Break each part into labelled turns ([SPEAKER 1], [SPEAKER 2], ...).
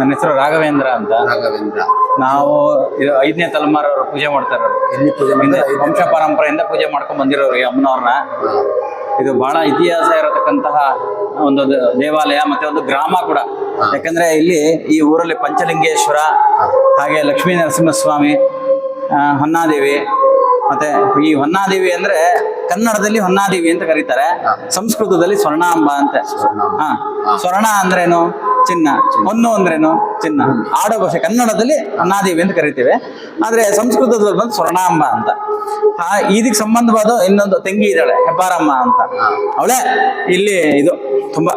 [SPEAKER 1] ನನ್ನ ಹೆಸರು ರಾಘವೇಂದ್ರ ಅಂತ.
[SPEAKER 2] ರಾಘವೇಂದ್ರ.
[SPEAKER 1] ನಾವು ಐದನೇ ತಲೆಮಾರವರು ಪೂಜೆ ಮಾಡ್ತಾರೆ.
[SPEAKER 2] ಇಲ್ಲಿ ಪೂಜೆ ಮಾಡಿದ್ರೆ
[SPEAKER 1] ವಂಶ ಪರಂಪರೆಯಿಂದ ಪೂಜೆ ಮಾಡ್ಕೊಂಡ್ ಬಂದಿರೋರು ಈ ಅಮ್ಮನವ್ರನ್ನ ಇದು ಬಹಳ ಇತಿಹಾಸ ಇರತಕ್ಕಂತಹ ಒಂದು ದೇವಾಲಯ ಮತ್ತೆ ಒಂದು ಗ್ರಾಮ ಕೂಡ. ಯಾಕಂದ್ರೆ ಇಲ್ಲಿ ಈ ಊರಲ್ಲಿ ಪಂಚಲಿಂಗೇಶ್ವರ ಹಾಗೆ ಲಕ್ಷ್ಮೀ ನರಸಿಂಹಸ್ವಾಮಿ ಹೊನ್ನಾದೇವಿ ಮತ್ತೆ ಈ ಹೊನ್ನಾದೇವಿ ಅಂದ್ರೆ ಕನ್ನಡದಲ್ಲಿ ಹೊನ್ನಾದೇವಿ ಅಂತ ಕರೀತಾರೆ. ಸಂಸ್ಕೃತದಲ್ಲಿ ಸ್ವರ್ಣಾಂಬ ಅಂತ. ಹಾ. ಸ್ವರ್ಣ ಅಂದ್ರೇನು? ಚಿನ್ನ. ಹೊನ್ನು ಅಂದ್ರೇನು? ಚಿನ್ನ. ಆಡೋ ಭಾಷೆ ಕನ್ನಡದಲ್ಲಿ ಅನ್ನಾದೇವಿ ಅಂತ ಕರಿತೇವೆ. ಆದ್ರೆ ಸಂಸ್ಕೃತದಲ್ಲಿ ಬಂದು ಸ್ವರ್ಣಾಂಬ ಅಂತ. ಆ ಇದಕ್ಕೆ ಸಂಬಂಧವಾದ ಇನ್ನೊಂದು ತಂಗಿ ಇದ್ದಾಳೆ ಹೆಬ್ಬಾರಮ್ಮ ಅಂತ. ಅವಳೇ ಇಲ್ಲಿ ಇದು ತುಂಬಾ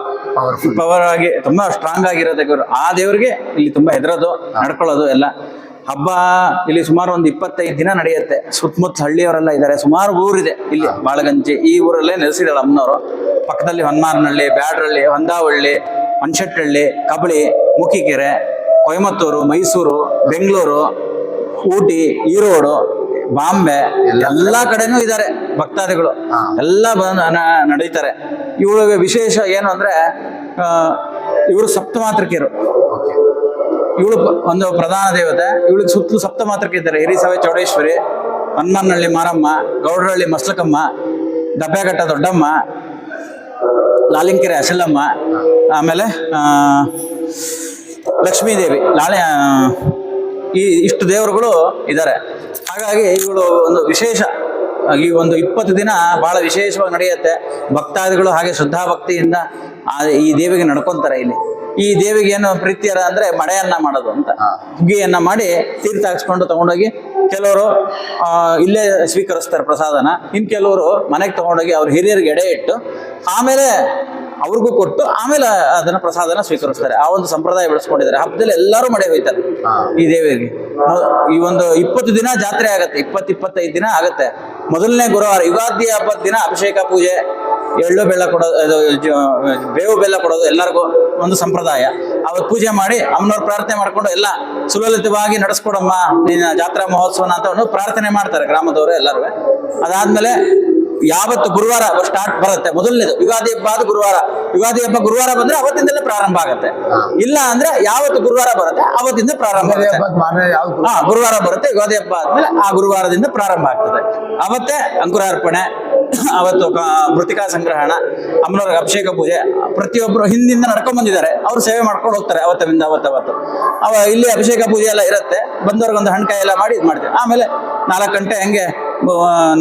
[SPEAKER 1] ಪವರ್ ಆಗಿ ತುಂಬಾ ಸ್ಟ್ರಾಂಗ್ ಆಗಿರೋದಕ್ಕೆ ಇವ್ರು. ಆ ದೇವ್ರಿಗೆ ಇಲ್ಲಿ ತುಂಬಾ ಹೆದರೋದು ನಡ್ಕೊಳ್ಳೋದು ಎಲ್ಲ. ಹಬ್ಬ ಇಲ್ಲಿ ಸುಮಾರು ಒಂದು ಇಪ್ಪತ್ತೈದು ದಿನ ನಡೆಯುತ್ತೆ. ಸುತ್ತಮುತ್ತ ಹಳ್ಳಿಯವರೆಲ್ಲ ಇದ್ದಾರೆ. ಸುಮಾರು ಊರಿದೆ ಇಲ್ಲಿ ಬಾಳಗಂಜಿ. ಈ ಊರಲ್ಲೇ ನೆಲೆಸಿದಾಳೆ ಅಮ್ಮನವರು. ಪಕ್ಕದಲ್ಲಿ ಹೊನ್ಮಾರನಹಳ್ಳಿ ಬ್ಯಾಡ್ರಳ್ಳಿ ಹೊಂದಾವಳ್ಳಿ ಮನ್ಶೆಟ್ಟಹಳ್ಳಿ ಕಬಳಿ ಮುಖಿಕೆರೆ ಕೊಯಮತ್ತೂರು ಮೈಸೂರು ಬೆಂಗಳೂರು ಊಟಿ ಈರೋಡು ಬಾಂಬೆ ಎಲ್ಲ ಕಡೆನೂ ಇದ್ದಾರೆ ಭಕ್ತಾದಿಗಳು. ಎಲ್ಲ ಬಂದು ನಡೀತಾರೆ. ಇವಳಿಗೆ ವಿಶೇಷ ಏನು ಅಂದ್ರೆ ಇವರು ಸಪ್ತಮಾತೃಕಿಯರು.
[SPEAKER 2] ಓಕೆ.
[SPEAKER 1] ಇವಳು ಒಂದು ಪ್ರಧಾನ ದೇವತೆ. ಇವಳಿಗೆ ಸುತ್ತಲೂ ಸಪ್ತಮಾತೃಕೆ ಇದ್ದಾರೆ. ಹಿರಿಸವೆ ಚೌಡೇಶ್ವರಿ ಹನುಮನಹಳ್ಳಿ ಮಾರಮ್ಮ ಗೌಡರಹಳ್ಳಿ ಮಸ್ಲಕಮ್ಮ ದಬ್ಬೆಘಟ್ಟ ದೊಡ್ಡಮ್ಮ ಲಾಲಿಂಕೆರೆ ಅಸಲಮ್ಮ ಆಮೇಲೆ ಲಕ್ಷ್ಮೀದೇವಿ ಲಾಳೆ ಈ ಇಷ್ಟು ದೇವರುಗಳು ಇದ್ದಾರೆ. ಹಾಗಾಗಿ ಇವುಗಳು ಒಂದು ವಿಶೇಷ ಈ ಒಂದು ಇಪ್ಪತ್ತು ದಿನ ಬಹಳ ವಿಶೇಷವಾಗಿ ನಡೆಯುತ್ತೆ. ಭಕ್ತಾದಿಗಳು ಹಾಗೆ ಶ್ರದ್ಧಾಭಕ್ತಿಯಿಂದ ಆ ಈ ದೇವಿಗೆ ನಡ್ಕೊಂತಾರೆ ಇಲ್ಲಿ. ಈ ದೇವಿಗೆ ಏನು ಪ್ರೀತಿಯರ ಅಂದ್ರೆ ಮಳೆಯನ್ನ ಮಾಡೋದು ಅಂತ. ಹುಗ್ಗಿಯನ್ನ ಮಾಡಿ ತೀರ್ಥ ಹಾಕ್ಸ್ಕೊಂಡು ತಗೊಂಡೋಗಿ ಕೆಲವರು ಇಲ್ಲೇ ಸ್ವೀಕರಿಸ್ತಾರೆ ಪ್ರಸಾದನ. ಇನ್ ಕೆಲವರು ಮನೆಗೆ ತಗೊಂಡೋಗಿ ಅವ್ರ ಹಿರಿಯರಿಗೆ ಎಡೆ ಇಟ್ಟು ಆಮೇಲೆ ಅವ್ರಿಗೂ ಕೊಟ್ಟು ಆಮೇಲೆ ಅದನ್ನ ಪ್ರಸಾದನ ಸ್ವೀಕರಿಸ್ತಾರೆ. ಆ ಒಂದು ಸಂಪ್ರದಾಯ ಬೆಳೆಸ್ಕೊಂಡಿದ್ದಾರೆ. ಹಬ್ಬದಲ್ಲಿ ಎಲ್ಲರೂ ಮಡೆ ಹೋಯ್ತಾರೆ ಈ ದೇವಿಗೆ. ಈ ಒಂದು ಇಪ್ಪತ್ತು ದಿನ ಜಾತ್ರೆ ಆಗತ್ತೆ. ಇಪ್ಪತ್ತು ಇಪ್ಪತ್ತೈದು ದಿನ ಆಗತ್ತೆ. ಮೊದಲನೇ ಗುರುವಾರ ಯುಗಾದಿ ಹಬ್ಬದ ದಿನ ಅಭಿಷೇಕ ಪೂಜೆ ಎಳ್ಳು ಬೆಲ್ಲ ಕೊಡೋದು ಬೇವು ಬೆಲ್ಲ ಕೊಡೋದು ಎಲ್ಲರಿಗೂ ಒಂದು ಸಂಪ್ರದಾಯ. ಅವತ್ತು ಪೂಜೆ ಮಾಡಿ ಅಮ್ಮನವ್ರು ಪ್ರಾರ್ಥನೆ ಮಾಡ್ಕೊಂಡು ಎಲ್ಲ ಸುಲಲಿತವಾಗಿ ನಡೆಸ್ಕೊಡಮ್ಮ ನಿನ್ನ ಜಾತ್ರಾ ಮಹೋತ್ಸವನ ಅಂತ ಒಂದು ಪ್ರಾರ್ಥನೆ ಮಾಡ್ತಾರೆ ಗ್ರಾಮದವರು ಎಲ್ಲರೂ ಅದಾದ್ಮೇಲೆ ಯಾವತ್ತು ಗುರುವಾರ ಸ್ಟಾರ್ಟ್ ಬರುತ್ತೆ. ಮೊದಲನೇದು ಯುಗಾದಿ ಹಬ್ಬ ಆದ ಗುರುವಾರ. ಯುಗಾದಿ ಹಬ್ಬ ಗುರುವಾರ ಬಂದ್ರೆ ಅವತ್ತಿಂದಲೇ ಪ್ರಾರಂಭ ಆಗುತ್ತೆ. ಇಲ್ಲ ಅಂದ್ರೆ ಯಾವತ್ತು ಗುರುವಾರ ಬರುತ್ತೆ ಅವತ್ತಿಂದ ಪ್ರಾರಂಭ ಆಗುತ್ತೆ. ಗುರುವಾರ ಬರುತ್ತೆ ಯುಗಾದಿ ಹಬ್ಬ ಆದ್ಮೇಲೆ ಆ ಗುರುವಾರದಿಂದ ಪ್ರಾರಂಭ ಆಗ್ತದೆ. ಅವತ್ತೇ ಅಂಕುರಾರ್ಪಣೆ ಅವತ್ತು ಮೃತಿಕಾ ಸಂಗ್ರಹಣ, ಅಮ್ಮನವ್ರಿಗೆ ಅಭಿಷೇಕ ಪೂಜೆ ಪ್ರತಿಯೊಬ್ಬರು ಹಿಂದಿಂದ ನಡ್ಕೊಂಡ್ ಬಂದಿದ್ದಾರೆ. ಅವ್ರು ಸೇವೆ ಮಾಡ್ಕೊಂಡು ಹೋಗ್ತಾರೆ ಅವತ್ತಿಂದ ಅವತ್ತವತ್ತು. ಅವ ಇಲ್ಲಿ ಅಭಿಷೇಕ ಪೂಜೆ ಎಲ್ಲ ಇರುತ್ತೆ. ಬಂದವ್ರಿಗೆ ಒಂದು ಹಣ್ಕಾಯಿ ಎಲ್ಲ ಮಾಡಿ ಇದು ಮಾಡ್ತೀವಿ. ಆಮೇಲೆ ನಾಲ್ಕು ಗಂಟೆ ಹಂಗೆ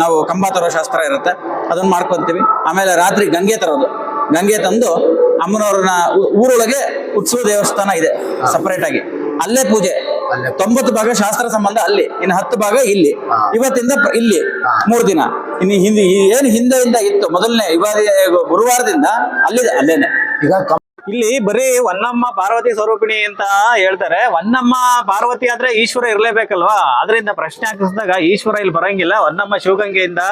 [SPEAKER 1] ನಾವು ಕಂಬ ತರೋ ಶಾಸ್ತ್ರ ಇರುತ್ತೆ. ಅದನ್ನು ಮಾಡ್ಕೊತೀವಿ. ಆಮೇಲೆ ರಾತ್ರಿ ಗಂಗೆ ತರೋದು. ಗಂಗೆ ತಂದು ಅಮ್ಮನವ್ರನ್ನ ಊರೊಳಗೆ ಉತ್ಸವ ದೇವಸ್ಥಾನ ಇದೆ ಸಪ್ರೇಟ್ ಆಗಿ. ಅಲ್ಲೇ ಪೂಜೆ. ತೊಂಬತ್ತು ಭಾಗ ಶಾಸ್ತ್ರ ಸಂಬಂಧ ಅಲ್ಲಿ ಇನ್ನು ಹತ್ತು ಭಾಗ ಇಲ್ಲಿ. ಇವತ್ತಿಂದ ಇಲ್ಲಿ ಮೂರು ದಿನ. ಇನ್ನು ಹಿಂದೆ ಏನು ಹಿಂದೆಯಿಂದ ಇತ್ತು ಮೊದಲನೇ ಇವಾಗ ಗುರುವಾರದಿಂದ ಅಲ್ಲಿದೆ ಅಲ್ಲೇನೆ.
[SPEAKER 2] ಈಗ
[SPEAKER 3] ಇಲ್ಲಿ ಬರೀ ಹೊನ್ನಮ್ಮ ಪಾರ್ವತಿ ಸ್ವರೂಪಿಣಿ ಅಂತ ಹೇಳ್ತಾರೆ. ಹೊನ್ನಮ್ಮ ಪಾರ್ವತಿ ಆದ್ರೆ ಈಶ್ವರ ಇರ್ಲೇಬೇಕಲ್ವಾ? ಅದರಿಂದ ಪ್ರಶ್ನೆ ಹಾಕಿಸಿದಾಗ ಈಶ್ವರ ಇಲ್ಲಿ ಬರಂಗಿಲ್ಲ. ಹೊನ್ನಮ್ಮ ಶಿವಗಂಗೆಯಿಂದ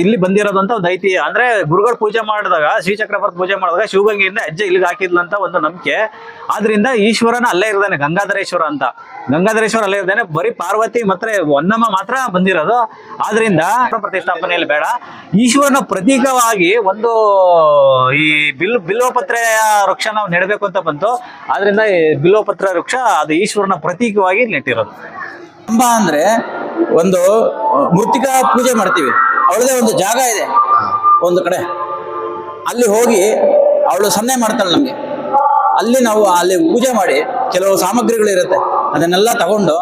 [SPEAKER 3] ಇಲ್ಲಿ ಬಂದಿರೋದು ಅಂತ ಒಂದು ಐತಿ. ಅಂದ್ರೆ ಗುರುಗಳು ಪೂಜೆ ಮಾಡಿದಾಗ ಶ್ರೀಚಕ್ರವರ್ತಿ ಪೂಜೆ ಮಾಡಿದಾಗ ಶಿವಗಂಗೆಯಿಂದ ಹೆಜ್ಜೆ ಇಲ್ಲಿಗೆ ಹಾಕಿದ್ಲಂತ ಒಂದು ನಂಬಿಕೆ. ಆದ್ರಿಂದ ಈಶ್ವರನ ಅಲ್ಲೇ ಇರ್ದಾನೆ, ಗಂಗಾಧರೇಶ್ವರ ಅಂತ. ಗಂಗಾಧರೇಶ್ವರ ಅಲ್ಲೇ ಇರ್ದಾನೆ, ಬರೀ ಪಾರ್ವತಿ ಮತ್ತೆ ಒನ್ನಮ್ಮ ಮಾತ್ರ ಬಂದಿರೋದು. ಆದ್ರಿಂದ ಪ್ರತಿಷ್ಠಾಪನೆಯಲ್ಲಿ ಬೇಡ. ಈಶ್ವರನ ಪ್ರತೀಕವಾಗಿ ಒಂದು, ಈ ಬಿಲ್, ಬಿಲ್ವಪತ್ರೆಯ ವೃಕ್ಷ ನಾವು ನೆಡಬೇಕು ಅಂತ ಬಂತು. ಆದ್ರಿಂದ ಬಿಲ್ವಪತ್ರ ವೃಕ್ಷ ಅದು ಈಶ್ವರನ ಪ್ರತೀಕವಾಗಿ ನೆಟ್ಟಿರೋದು.
[SPEAKER 1] ಕಂಬ ಅಂದ್ರೆ ಒಂದು ಮೃತಿಕಾ ಪೂಜೆ ಮಾಡ್ತೀವಿ. ಅವಳದೇ ಒಂದು ಜಾಗ ಇದೆ ಒಂದು ಕಡೆ. ಅಲ್ಲಿ ಹೋಗಿ ಅವಳು ಸನ್ನೆ ಮಾಡ್ತಾಳೆ ನಮಗೆ. ಅಲ್ಲಿ ನಾವು ಅಲ್ಲಿ ಪೂಜೆ ಮಾಡಿ ಕೆಲವು ಸಾಮಗ್ರಿಗಳಿರುತ್ತೆ. ಅದನ್ನೆಲ್ಲ ತಗೊಂಡು,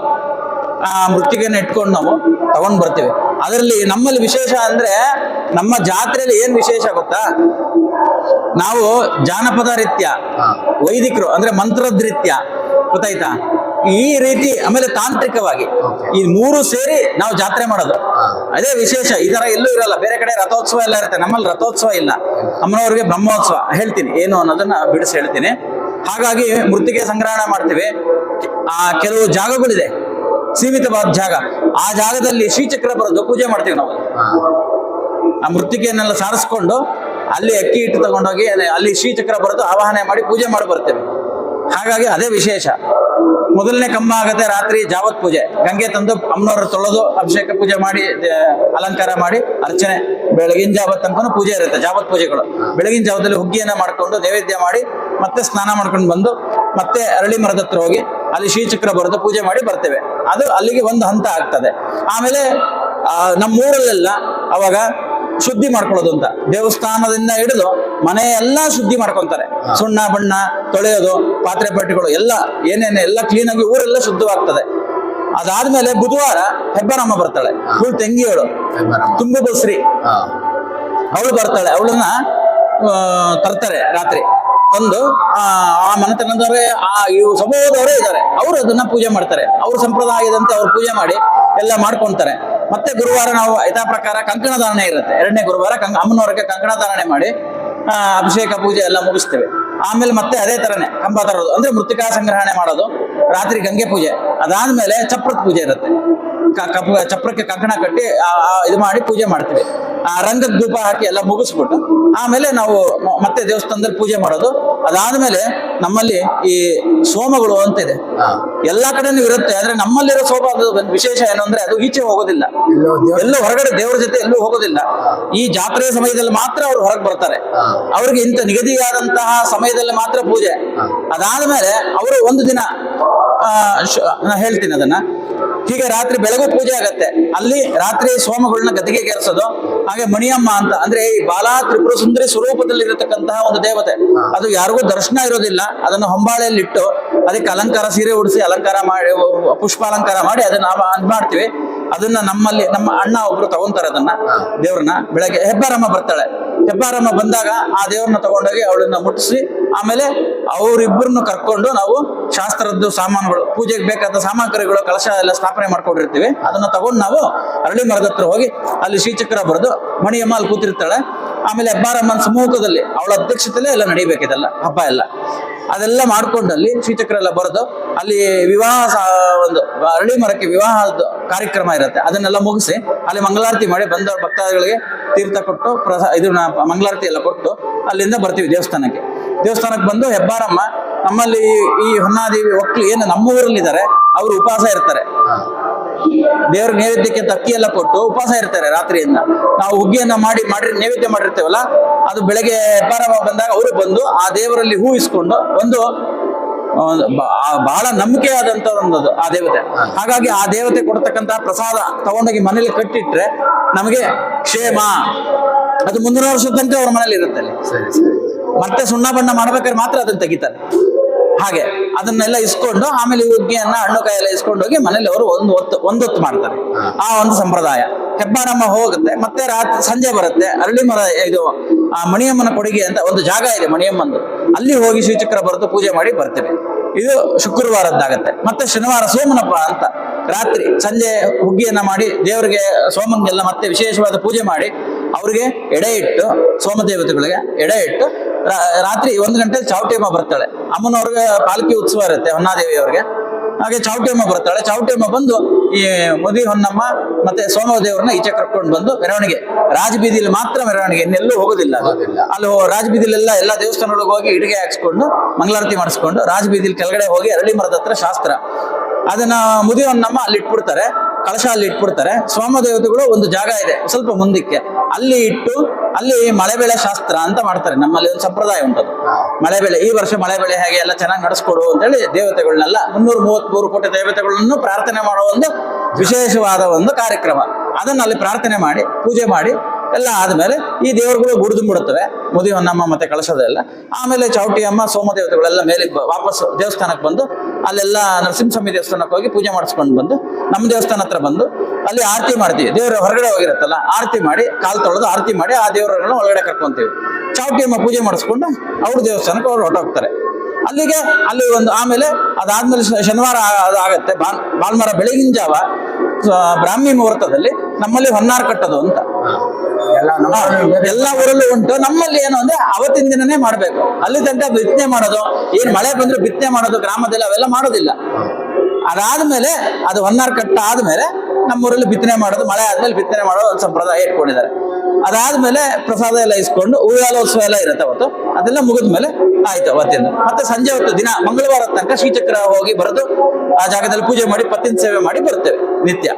[SPEAKER 1] ಆ ಮೃತ್ತಿಗೆನ ಇಟ್ಕೊಂಡು ನಾವು ತಗೊಂಡು ಬರ್ತೀವಿ. ಅದರಲ್ಲಿ ನಮ್ಮಲ್ಲಿ ವಿಶೇಷ ಅಂದ್ರೆ ನಮ್ಮ ಜಾತ್ರೆಯಲ್ಲಿ ಏನ್ ವಿಶೇಷ ಗೊತ್ತಾ? ನಾವು ಜಾನಪದ ರೀತ್ಯ, ವೈದಿಕರು ಅಂದ್ರೆ ಮಂತ್ರದ ರೀತ್ಯ, ಗೊತ್ತಾಯ್ತಾ? ಈ ರೀತಿ ಆಮೇಲೆ ತಾಂತ್ರಿಕವಾಗಿ ಈ ಮೂರು ಸೇರಿ ನಾವು ಜಾತ್ರೆ ಮಾಡೋದು. ಅದೇ ವಿಶೇಷ ಈ ತರ ಎಲ್ಲೂ ಇರಲ್ಲ. ಬೇರೆ ಕಡೆ ರಥೋತ್ಸವ ಎಲ್ಲ ಇರುತ್ತೆ. ನಮ್ಮಲ್ಲಿ ರಥೋತ್ಸವ ಇಲ್ಲ. ಅಮ್ಮನವ್ರಿಗೆ ಬ್ರಹ್ಮೋತ್ಸವ. ಹೇಳ್ತೀನಿ. ಏನು ಅನ್ನೋದನ್ನ ಬಿಡಿಸಿ ಹೇಳ್ತೀನಿ. ಹಾಗಾಗಿ ಮೃತ್ತಿಗೆ ಸಂಗ್ರಹಣ ಮಾಡ್ತೀವಿ. ಆ ಕೆಲವು ಜಾಗಗಳಿದೆ. ಸೀಮಿತವಾದ ಜಾಗ. ಆ ಜಾಗದಲ್ಲಿ ಶ್ರೀಚಕ್ರ ಬರೋದು ಪೂಜೆ ಮಾಡ್ತೀವಿ ನಾವು. ಆ ಮೃತ್ತಿಕೆಯನ್ನೆಲ್ಲ ಸಾರಿಸ್ಕೊಂಡು ಅಲ್ಲಿ ಅಕ್ಕಿ ಇಟ್ಟು ತಗೊಂಡೋಗಿ ಅಲ್ಲಿ ಶ್ರೀಚಕ್ರ ಬರೆದು ಆವಾಹನೆ ಮಾಡಿ ಪೂಜೆ ಮಾಡಿ ಬರ್ತೇವೆ. ಹಾಗಾಗಿ ಅದೇ ವಿಶೇಷ. ಮೊದಲನೇ ಕಂಬ ಆಗುತ್ತೆ ರಾತ್ರಿ ಜಾವತ್ ಪೂಜೆ. ಗಂಗೆ ತಂದು ಅಮ್ಮನವ್ರ ತೊಳೆದು ಅಭಿಷೇಕ ಪೂಜೆ ಮಾಡಿ ಅಲಂಕಾರ ಮಾಡಿ, ಅರ್ಚನೆ ಬೆಳಗಿನ ಜಾವತ್ ತನಕ ಪೂಜೆ ಇರುತ್ತೆ, ಜಾವತ್ ಪೂಜೆಗಳು. ಬೆಳಗಿನ ಜಾವದಲ್ಲಿ ಹುಗ್ಗಿಯನ್ನ ಮಾಡ್ಕೊಂಡು ನೈವೇದ್ಯ ಮಾಡಿ, ಮತ್ತೆ ಸ್ನಾನ ಮಾಡ್ಕೊಂಡು ಬಂದು, ಮತ್ತೆ ಅರಳಿ ಮರದ ಹತ್ರ ಹೋಗಿ, ಅಲ್ಲಿ ಶ್ರೀಚಕ್ರ ಬರೆದು ಪೂಜೆ ಮಾಡಿ ಬರ್ತೇವೆ. ಅದು ಅಲ್ಲಿಗೆ ಒಂದು ಹಂತ ಆಗ್ತದೆ. ಆಮೇಲೆ ನಮ್ಮ ನಮ್ಮೂರಲ್ಲೆಲ್ಲ ಅವಾಗ ಶುದ್ಧಿ ಮಾಡ್ಕೊಳ್ಳೋದು ಅಂತ. ದೇವಸ್ಥಾನದಿಂದ ಹಿಡಿದು ಮನೆ ಎಲ್ಲ ಶುದ್ಧಿ ಮಾಡ್ಕೊಂತಾರೆ. ಸುಣ್ಣ ಬಣ್ಣ ತೊಳೆಯೋದು ಪಾತ್ರೆ ಪಟ್ಟಿಗಳು ಎಲ್ಲ ಏನೇನು ಎಲ್ಲ ಕ್ಲೀನಾಗಿ ಊರೆಲ್ಲ ಶುದ್ಧವಾಗ್ತದೆ. ಅದಾದ್ಮೇಲೆ ಬುಧವಾರ ಹೆಬ್ಬರಮ್ಮ ಬರ್ತಾಳೆ. ಫುಲ್ ತಂಗಿಯವಳು ತುಂಬು ಬಸ್ರಿ ಅವಳು ಬರ್ತಾಳೆ ಅವಳನ್ನ ತರ್ತಾರೆ ರಾತ್ರಿ. ತಂದು ಆ ಆ ಮನೆತನದವರೇ ಆ ಇವು ಸಮೂಹದವರೇ ಇದ್ದಾರೆ. ಅವರು ಅದನ್ನ ಪೂಜೆ ಮಾಡ್ತಾರೆ. ಅವ್ರ ಸಂಪ್ರದಾಯದಂತೆ ಅವ್ರು ಪೂಜೆ ಮಾಡಿ ಎಲ್ಲ ಮಾಡ್ಕೊಂತಾರೆ. ಮತ್ತೆ ಗುರುವಾರ ನಾವು ಯಥಾ ಪ್ರಕಾರ ಕಂಕಣ ಧಾರಣೆ ಇರುತ್ತೆ. ಎರಡನೇ ಗುರುವಾರ ಕಂಕ, ಅಮ್ಮನವರಿಗೆ ಕಂಕಣ ಧಾರಣೆ ಮಾಡಿ ಅಭಿಷೇಕ ಪೂಜೆ ಎಲ್ಲ ಮುಗಿಸ್ತೇವೆ. ಆಮೇಲೆ ಮತ್ತೆ ಅದೇ ತರನೇ ಕಂಬ ತರೋದು. ಅಂದ್ರೆ ಮೃತ್ತಿಕಾ ಸಂಗ್ರಹಣೆ ಮಾಡೋದು, ರಾತ್ರಿ ಗಂಗೆ ಪೂಜೆ. ಅದಾದ್ಮೇಲೆ ಚಪ್ರದ ಪೂಜೆ ಇರುತ್ತೆ. ಚಪ್ರಕ್ಕೆ ಕಂಕಣ ಕಟ್ಟಿ ಇದು ಮಾಡಿ ಪೂಜೆ ಮಾಡ್ತೀವಿ. ಆ ರಂಗದ ಧೂಪ ಹಾಕಿ ಎಲ್ಲ ಮುಗಿಸ್ಬಿಟ್ಟು, ಆಮೇಲೆ ನಾವು ಮತ್ತೆ ದೇವಸ್ಥಾನದಲ್ಲಿ ಪೂಜೆ ಮಾಡೋದು. ಅದಾದ್ಮೇಲೆ ನಮ್ಮಲ್ಲಿ ಈ ಸೋಮಗಳು ಅಂತ ಇದೆ. ಎಲ್ಲಾ ಕಡೆನೂ ಇರುತ್ತೆ ಆದ್ರೆ ನಮ್ಮಲ್ಲಿರೋ ಸೋಮ ಅದು ವಿಶೇಷ ಏನು ಅಂದ್ರೆ ಅದು ಈಚೆ ಹೋಗೋದಿಲ್ಲ.
[SPEAKER 2] ಎಲ್ಲೋ
[SPEAKER 1] ಹೊರಗಡೆ ದೇವರ ಜೊತೆ ಎಲ್ಲೂ ಹೋಗೋದಿಲ್ಲ. ಈ ಜಾತ್ರೆಯ ಸಮಯದಲ್ಲಿ ಮಾತ್ರ ಅವ್ರು ಹೊರಗೆ ಬರ್ತಾರೆ. ಅವ್ರಿಗೆ ಇಂಥ ನಿಗದಿಯಾದಂತಹ ಸಮಯದಲ್ಲಿ ಮಾತ್ರ ಪೂಜೆ. ಅದಾದ್ಮೇಲೆ ಅವರು ಒಂದು ದಿನ ಹೇಳ್ತೀನಿ ಅದನ್ನ. ಹೀಗೆ ರಾತ್ರಿ ಬೆಳಗು ಪೂಜೆ ಆಗತ್ತೆ. ಅಲ್ಲಿ ರಾತ್ರಿ ಸೋಮಗಳನ್ನ ಗದಿಗೆ ಕೆರೆಸೋದು ಹಾಗೆ ಮಣಿಯಮ್ಮ ಅಂತ, ಅಂದ್ರೆ ಈ ಬಾಲಾ ತ್ರಿಪುರ ಸುಂದರಿ ಸ್ವರೂಪದಲ್ಲಿ ಇರತಕ್ಕಂತಹ ಒಂದು ದೇವತೆ. ಅದು ಯಾರಿಗೂ ದರ್ಶನ ಇರೋದಿಲ್ಲ. ಅದನ್ನು ಹೊಂಬಾಳೆಯಲ್ಲಿ ಇಟ್ಟು ಅದಕ್ಕೆ ಅಲಂಕಾರ ಸೀರೆ ಉಡಿಸಿ ಅಲಂಕಾರ ಮಾಡಿ, ಪುಷ್ಪಾಲಂಕಾರ ಮಾಡಿ ಅದನ್ನ ನಾವು ಮಾಡ್ತೀವಿ. ಅದನ್ನ ನಮ್ಮಲ್ಲಿ ನಮ್ಮ ಅಣ್ಣ ಒಬ್ರು ತಗೊಂತಾರೆ ಅದನ್ನ, ದೇವ್ರನ್ನ. ಬೆಳಗ್ಗೆ ಹೆಬ್ಬಾರಮ್ಮ ಬರ್ತಾಳೆ. ಹೆಬ್ಬಾರಮ್ಮ ಬಂದಾಗ ಆ ದೇವ್ರನ್ನ ತಗೊಂಡೋಗಿ ಅವಳನ್ನ ಮುಟ್ಟಿಸಿ, ಆಮೇಲೆ ಅವರಿಬ್ಬರನ್ನು ಕರ್ಕೊಂಡು ನಾವು ಶಾಸ್ತ್ರದ್ದು ಸಾಮಾನುಗಳು, ಪೂಜೆಗೆ ಬೇಕಾದ ಸಾಮಗ್ರಿಗಳು, ಕಲಶ ಎಲ್ಲ ಸ್ಥಾಪನೆ ಮಾಡ್ಕೊಂಡಿರ್ತೀವಿ. ಅದನ್ನ ತಗೊಂಡು ನಾವು ಅರಳಿ ಮರದ ಹತ್ರ ಹೋಗಿ ಅಲ್ಲಿ ಶ್ರೀಚಕ್ರ ಬರೆದು ಮಣಿಯಮ್ಮ ಅಲ್ಲಿ ಕೂತಿರ್ತಾಳೆ. ಆಮೇಲೆ ಹೆಬ್ಬಾರಮ್ಮನ ಸಮ್ಮುಖದಲ್ಲಿ ಅವಳ ಅಧ್ಯಕ್ಷತೆಯಲ್ಲೇ ಎಲ್ಲ ನಡಿಬೇಕಿದೆಲ್ಲ ಹಬ್ಬ ಎಲ್ಲ. ಅದೆಲ್ಲ ಮಾಡ್ಕೊಂಡು ಅಲ್ಲಿ ಶ್ರೀಚಕ್ರ ಎಲ್ಲ ಬರೆದು. ಅಲ್ಲಿ ವಿವಾಹ ಒಂದು ಅರಳಿ ಮರಕ್ಕೆ ವಿವಾಹದ ಕಾರ್ಯಕ್ರಮ ಇರುತ್ತೆ. ಅದನ್ನೆಲ್ಲ ಮುಗಿಸಿ ಅಲ್ಲಿ ಮಂಗಳಾರತಿ ಮಾಡಿ ಬಂದ ಭಕ್ತಾದಿಗಳಿಗೆ ತೀರ್ಥ ಕೊಟ್ಟು ಪ್ರಸಾ ಇದನ್ನ ಮಂಗಳಾರತಿ ಎಲ್ಲ ಕೊಟ್ಟು ಅಲ್ಲಿಂದ ಬರ್ತೀವಿ ದೇವಸ್ಥಾನಕ್ಕೆ. ದೇವಸ್ಥಾನಕ್ಕೆ ಬಂದು ಹೆಬ್ಬಾರಮ್ಮ, ನಮ್ಮಲ್ಲಿ ಈ ಹೊನ್ನಾದೇವಿ ಒಕ್ಕಲು ಏನು ನಮ್ಮ ಊರಲ್ಲಿದ್ದಾರೆ, ಅವರು ಉಪವಾಸ ಇರ್ತಾರೆ. ದೇವ್ರ ನೈವೇದ್ಯಕ್ಕೆ ಅಂತ ಅಕ್ಕಿ ಎಲ್ಲ ಕೊಟ್ಟು ಉಪವಾಸ ಇರ್ತಾರೆ ರಾತ್ರಿಯಿಂದ. ನಾವು ಹುಗ್ಗಿಯನ್ನ ಮಾಡಿ ಮಾಡಿ ನೈವೇದ್ಯ ಮಾಡಿರ್ತೇವಲ್ಲ ಅದು ಬೆಳಗ್ಗೆ ಹೆಬ್ಬಾರಮ್ಮ ಬಂದಾಗ ಅವರು ಬಂದು ಆ ದೇವರಲ್ಲಿ ಹೂ ಇಸ್ಕೊಂಡು ಒಂದು ಬಹಳ ನಂಬಿಕೆ ಆದಂತ ಒಂದು ಆ ದೇವತೆ. ಹಾಗಾಗಿ ಆ ದೇವತೆ ಕೊಡ್ತಕ್ಕಂತ ಪ್ರಸಾದ ತಗೊಂಡೋಗಿ ಮನೇಲಿ ಕಟ್ಟಿಟ್ರೆ ನಮಗೆ ಕ್ಷೇಮ. ಅದು ಮುಂದಿನ ವರ್ಷದ ತನಕ ಅವ್ರ ಮನೇಲಿ ಇರುತ್ತೆ ಅಲ್ಲಿ. ಮತ್ತೆ ಸುಣ್ಣ ಬಣ್ಣ ಮಾಡ್ಬೇಕಾದ್ರೆ ಮಾತ್ರ ಅದನ್ನ ತೆಗಿತಾರೆ. ಹಾಗೆ ಅದನ್ನೆಲ್ಲ ಇಸ್ಕೊಂಡು ಆಮೇಲೆ ಈ ಹುಗ್ಗಿಯನ್ನ ಹಣ್ಣು ಕಾಯಿ ಇಸ್ಕೊಂಡು ಹೋಗಿ ಮನೇಲಿ ಅವರು ಒಂದು ಹೊತ್ತು ಒಂದೊತ್ತು ಮಾಡ್ತಾರೆ. ಆ ಒಂದು ಸಂಪ್ರದಾಯ. ಹೆಬ್ಬಾರಮ್ಮ ಹೋಗುತ್ತೆ ಮತ್ತೆ ರಾತ್ರಿ ಸಂಜೆ ಬರುತ್ತೆ. ಅರಳಿ ಮರ ಇದು ಆ ಮಣಿಯಮ್ಮನ ಕೊಡುಗೆ ಅಂತ ಒಂದು ಜಾಗ ಇದೆ ಮಣಿಯಮ್ಮಂದು. ಅಲ್ಲಿ ಹೋಗಿ ಶ್ರೀಚಕ್ರ ಬರೆದು ಪೂಜೆ ಮಾಡಿ ಬರ್ತೇವೆ. ಇದು ಶುಕ್ರವಾರದ್ದಾಗತ್ತೆ. ಮತ್ತೆ ಶನಿವಾರ ಸೋಮನಪ್ಪ ಅಂತ ರಾತ್ರಿ ಸಂಜೆ ಹುಗ್ಗಿಯನ್ನ ಮಾಡಿ ದೇವರಿಗೆ ಸೋಮಂಗೆಲ್ಲ ಮತ್ತೆ ವಿಶೇಷವಾದ ಪೂಜೆ ಮಾಡಿ ಅವ್ರಿಗೆ ಎಡೆ ಇಟ್ಟು ಸೋಮ ದೇವತೆಗಳಿಗೆ ಎಡೆ ಇಟ್ಟು ರಾತ್ರಿ ಒಂದು ಗಂಟೆ ಚಾವಟಿಯಮ್ಮ ಬರ್ತಾಳೆ. ಅಮ್ಮನವ್ರಿಗೆ ಪಾಲ್ಕಿ ಉತ್ಸವ ಇರುತ್ತೆ ಹೊನ್ನಾದೇವಿ ಅವ್ರಿಗೆ. ಹಾಗೆ ಚಾವಟಿಯಮ್ಮ ಬರ್ತಾಳೆ. ಚಾವಟಿಯಮ್ಮ ಬಂದು ಈ ಮುದಿ ಹೊನ್ನಮ್ಮ ಮತ್ತೆ ಸೋಮ ದೇವರನ್ನ ಈಚೆ ಕರ್ಕೊಂಡು ಬಂದು ಮೆರವಣಿಗೆ ರಾಜಬೀದಿಲಿ ಮಾತ್ರ ಮೆರವಣಿಗೆ ಇನ್ನೆಲ್ಲೂ ಹೋಗೋದಿಲ್ಲ. ಅಲ್ಲಿ ರಾಜಬೀದಿಲೆಲ್ಲ ಎಲ್ಲ ದೇವಸ್ಥಾನಗಳಿಗೆ ಹೋಗಿ ಇಡಿಗೆ ಹಾಕ್ಸ್ಕೊಂಡು ಮಂಗಳಾರತಿ ಮಾಡಿಸ್ಕೊಂಡು ರಾಜಬೀದಿಲಿ ಕೆಳಗಡೆ ಹೋಗಿ ಅರಳಿ ಮರದ ಹತ್ರ ಶಾಸ್ತ್ರ. ಅದನ್ನ ಮುದಿ ಹೊನ್ನಮ್ಮ ಅಲ್ಲಿ ಇಟ್ಬಿಡ್ತಾರೆ. ಕಳಶ ಅಲ್ಲಿ ಇಟ್ಬಿಡ್ತಾರೆ. ಸೋಮ ದೇವತೆಗಳು ಒಂದು ಜಾಗ ಇದೆ, ಸ್ವಲ್ಪ ಮುಂದಕ್ಕೆ. ಅಲ್ಲಿ ಇಟ್ಟು, ಅಲ್ಲಿ ಮಳೆ ಬೆಳೆ ಶಾಸ್ತ್ರ ಅಂತ ಮಾಡ್ತಾರೆ. ನಮ್ಮಲ್ಲಿ ಒಂದು ಸಂಪ್ರದಾಯ ಉಂಟದು. ಮಳೆ ಬೆಳೆ, ಈ ವರ್ಷ ಮಳೆ ಬೆಳೆ ಹೇಗೆ ಎಲ್ಲ ಚೆನ್ನಾಗಿ ನಡೆಸ್ಕೊಡು ಅಂತೇಳಿ ದೇವತೆಗಳನ್ನೆಲ್ಲ ಮುನ್ನೂರ ಮೂವತ್ಮೂರು ಕೋಟಿ ದೇವತೆಗಳನ್ನು ಪ್ರಾರ್ಥನೆ ಮಾಡುವ ಒಂದು ವಿಶೇಷವಾದ ಒಂದು ಕಾರ್ಯಕ್ರಮ. ಅದನ್ನ ಅಲ್ಲಿ ಪ್ರಾರ್ಥನೆ ಮಾಡಿ, ಪೂಜೆ ಮಾಡಿ ಎಲ್ಲ ಆದ್ಮೇಲೆ ಈ ದೇವರುಗಳು ಗುಡಿದುಂಬಿಡುತ್ತವೆ ಮುದಿ ಹೊನ್ನಮ್ಮ ಮತ್ತೆ ಕಳಸೋದೆಲ್ಲ ಆಮೇಲೆ ಚೌಟಿ ಅಮ್ಮ ಸೋಮ ದೇವತೆಗಳೆಲ್ಲ ಮೇಲೆ ವಾಪಸ್ ದೇವಸ್ಥಾನಕ್ಕೆ ಬಂದು, ಅಲ್ಲೆಲ್ಲ ನರಸಿಂಹಸ್ವಾಮಿ ದೇವಸ್ಥಾನಕ್ಕೆ ಹೋಗಿ ಪೂಜೆ ಮಾಡಿಸ್ಕೊಂಡು ಬಂದು, ನಮ್ಮ ದೇವಸ್ಥಾನ ಹತ್ರ ಬಂದು, ಅಲ್ಲಿ ಆರತಿ ಮಾಡ್ತೀವಿ. ದೇವರ ಹೊರಗಡೆ ಹೋಗಿರುತ್ತಲ್ಲ, ಆರತಿ ಮಾಡಿ, ಕಾಲು ತೊಳೆದು ಆರತಿ ಮಾಡಿ, ಆ ದೇವರನ್ನ ಒಳಗಡೆ ಕರ್ಕೊಂತೀವಿ. ಚೌಟಿ ಅಮ್ಮ ಪೂಜೆ ಮಾಡಿಸ್ಕೊಂಡು ಅವ್ರ ದೇವಸ್ಥಾನಕ್ಕೆ ಅವ್ರು ಹೊರಟೋಗ್ತಾರೆ. ಅಲ್ಲಿಗೆ, ಅಲ್ಲಿ ಒಂದು, ಆಮೇಲೆ ಅದಾದ್ಮೇಲೆ ಶನಿವಾರ ಅದಾಗತ್ತೆ ಬಾಲ್ ಬಾಲ್ಮರ ಬೆಳಗಿನ ಜಾವ ಬ್ರಾಹ್ಮಿ ಮುಹೂರ್ತದಲ್ಲಿ ನಮ್ಮಲ್ಲಿ ಹೊನ್ನಾರ್ ಕಟ್ಟೋದು ಅಂತ.
[SPEAKER 2] ಎಲ್ಲ
[SPEAKER 1] ಊರಲ್ಲೂ ಉಂಟು. ನಮ್ಮಲ್ಲಿ ಏನು ಅಂದ್ರೆ ಅವತ್ತಿನ ದಿನನೇ ಮಾಡ್ಬೇಕು. ಅಲ್ಲಿ ತನಕ ಬಿತ್ತನೆ ಮಾಡೋದು ಏನ್ ಮಳೆ ಬಂದ್ರೆ ಬಿತ್ತನೆ ಮಾಡೋದು ಗ್ರಾಮದಲ್ಲಿ ಅವೆಲ್ಲ ಮಾಡೋದಿಲ್ಲ. ಅದಾದ್ಮೇಲೆ ಅದು ಹೊನ್ನಾರ್ ಕಟ್ಟ ಆದ್ಮೇಲೆ ನಮ್ಮೂರಲ್ಲಿ ಬಿತ್ತನೆ ಮಾಡೋದು ಮಳೆ ಆದ್ಮೇಲೆ ಬಿತ್ತನೆ ಮಾಡೋದು ಒಂದು ಸಂಪ್ರದಾಯ ಇಟ್ಕೊಂಡಿದ್ದಾರೆ. ಅದಾದ್ಮೇಲೆ ಪ್ರಸಾದ ಎಲ್ಲ ಇಸ್ಕೊಂಡು ಉಯ್ಯಾಲೋತ್ಸವ ಎಲ್ಲ ಇರುತ್ತೆ ಅವತ್ತು. ಅದೆಲ್ಲ ಮುಗಿದ್ಮೇಲೆ ಆಯ್ತು ಅವತ್ತಿಂದ. ಮತ್ತೆ ಸಂಜೆ ಹೊತ್ತು ದಿನ ಮಂಗಳವಾರ ತನಕ ಶ್ರೀಚಕ್ರ ಹೋಗಿ ಬರೆದು ಆ ಜಾಗದಲ್ಲಿ ಪೂಜೆ ಮಾಡಿ ಪತ್ತಿನ ಸೇವೆ ಮಾಡಿ ಬರ್ತೇವೆ ನಿತ್ಯ.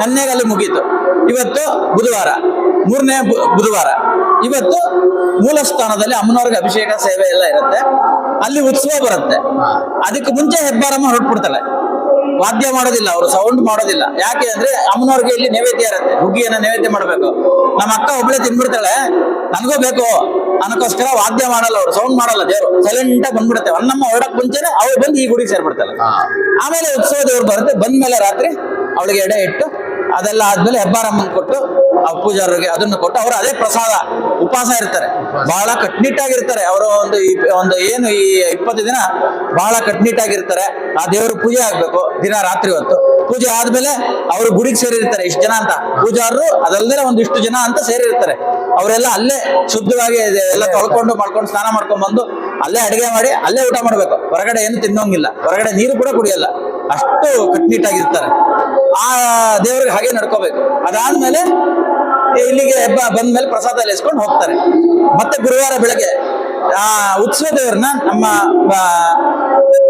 [SPEAKER 1] ನನ್ನೆಗೆ ಅಲ್ಲಿ ಮುಗೀತು. ಇವತ್ತು ಬುಧವಾರ. ಮೂರನೇ ಬುಧವಾರ. ಇವತ್ತು ಮೂಲ ಸ್ಥಾನದಲ್ಲಿ ಅಮ್ಮನವ್ರಿಗೆ ಅಭಿಷೇಕ ಸೇವೆ ಎಲ್ಲ ಇರುತ್ತೆ. ಅಲ್ಲಿ ಉತ್ಸವ ಬರುತ್ತೆ. ಅದಕ್ಕೆ ಮುಂಚೆ ಹೆಬ್ಬಾರಮ್ಮ ಹೊರಟ್ಬಿಡ್ತಾಳೆ ವಾದ್ಯ ಮಾಡೋದಿಲ್ಲ ಅವರು ಸೌಂಡ್ ಮಾಡೋದಿಲ್ಲ. ಯಾಕೆ ಅಂದ್ರೆ ಅಮ್ಮನವ್ರಿಗೆ ಇಲ್ಲಿ ನೈವೇದ್ಯ ಇರುತ್ತೆ. ಹುಗ್ಗಿಯನ್ನ ನೈವೇದ್ಯ ಮಾಡಬೇಕು. ನಮ್ಮ ಅಕ್ಕ ಒಬ್ಳೆ ತಿನ್ಬಿಡ್ತಾಳೆ ನನಗೂ ಬೇಕು? ಅದಕ್ಕೋಸ್ಕರ ವಾದ್ಯ ಮಾಡಲ್ಲ ಅವ್ರು ಸೌಂಡ್ ಮಾಡಲ್ಲ ದೇವರು. ಸೈಲೆಂಟ್ ಆಗಿ ಬಂದ್ಬಿಡುತ್ತೆ. ನಮ್ಮ ಹೊರಡಕ್ ಮುಂಚೆನೆ ಅವ್ರು ಬಂದು ಈ ಗುಡಿಗೆ ಸೇರ್ಬಿಡ್ತಾಳೆ ಆಮೇಲೆ ಉತ್ಸವ ದೇವ್ರು ಬರುತ್ತೆ. ಬಂದ್ಮೇಲೆ ರಾತ್ರಿ ಅವಳಿಗೆ ಎಡೆ ಇಟ್ಟು ಅದೆಲ್ಲ ಆದ್ಮೇಲೆ ಹೆಬ್ಬಾರಮ್ಮನ್ ಕೊಟ್ಟು ಆ ಪೂಜಾರರಿಗೆ ಅದನ್ನು ಕೊಟ್ಟು ಅವರು ಅದೇ ಪ್ರಸಾದ, ಉಪವಾಸ ಇರ್ತಾರೆ. ಬಹಳ ಕಟ್ನಿಟ್ಟಾಗಿರ್ತಾರೆ. ಅವರು ಒಂದು ಒಂದು ಏನು ಈ ಇಪ್ಪತ್ತು ದಿನ ಬಹಳ ಕಟ್ನಿಟ್ಟಾಗಿರ್ತಾರೆ. ಆ ದೇವರು ಪೂಜೆ ಆಗ್ಬೇಕು ದಿನ ರಾತ್ರಿ ಹೊತ್ತು. ಪೂಜೆ ಆದ್ಮೇಲೆ ಅವರು ಗುಡಿಗೆ ಸೇರಿರ್ತಾರೆ ಇಷ್ಟು ಜನ ಅಂತ. ಪೂಜಾರರು ಅದಲ್ಲದೆ ಒಂದಿಷ್ಟು ಜನ ಅಂತ ಸೇರಿರ್ತಾರೆ. ಅವರೆಲ್ಲ ಅಲ್ಲೇ ಶುದ್ಧವಾಗಿ ಎಲ್ಲ ತೊಳ್ಕೊಂಡು ಮಾಡ್ಕೊಂಡು ಸ್ನಾನ ಮಾಡ್ಕೊಂಡ್ ಬಂದು ಅಲ್ಲೇ ಅಡಿಗೆ ಮಾಡಿ ಅಲ್ಲೇ ಊಟ ಮಾಡ್ಬೇಕು. ಹೊರಗಡೆ ಏನು ತಿನ್ನೋಂಗಿಲ್ಲ. ಹೊರಗಡೆ ನೀರು ಕೂಡ ಕುಡಿಯಲ್ಲ. ಅಷ್ಟು ಕಟ್ನಿಟ್ಟಾಗಿರ್ತಾರೆ. ಆ ದೇವ್ರಿಗೆ ಹಾಗೆ ನಡ್ಕೋಬೇಕು. ಅದಾದ್ಮೇಲೆ ಇಲ್ಲಿಗೆ ಹಬ್ಬ ಬಂದ್ಮೇಲೆ ಪ್ರಸಾದ ಲೇಸ್ಕೊಂಡು ಹೋಗ್ತಾರೆ. ಮತ್ತೆ ಗುರುವಾರ ಬೆಳಗ್ಗೆ ಆ ಉತ್ಸವ ದೇವ್ರನ್ನ ನಮ್ಮ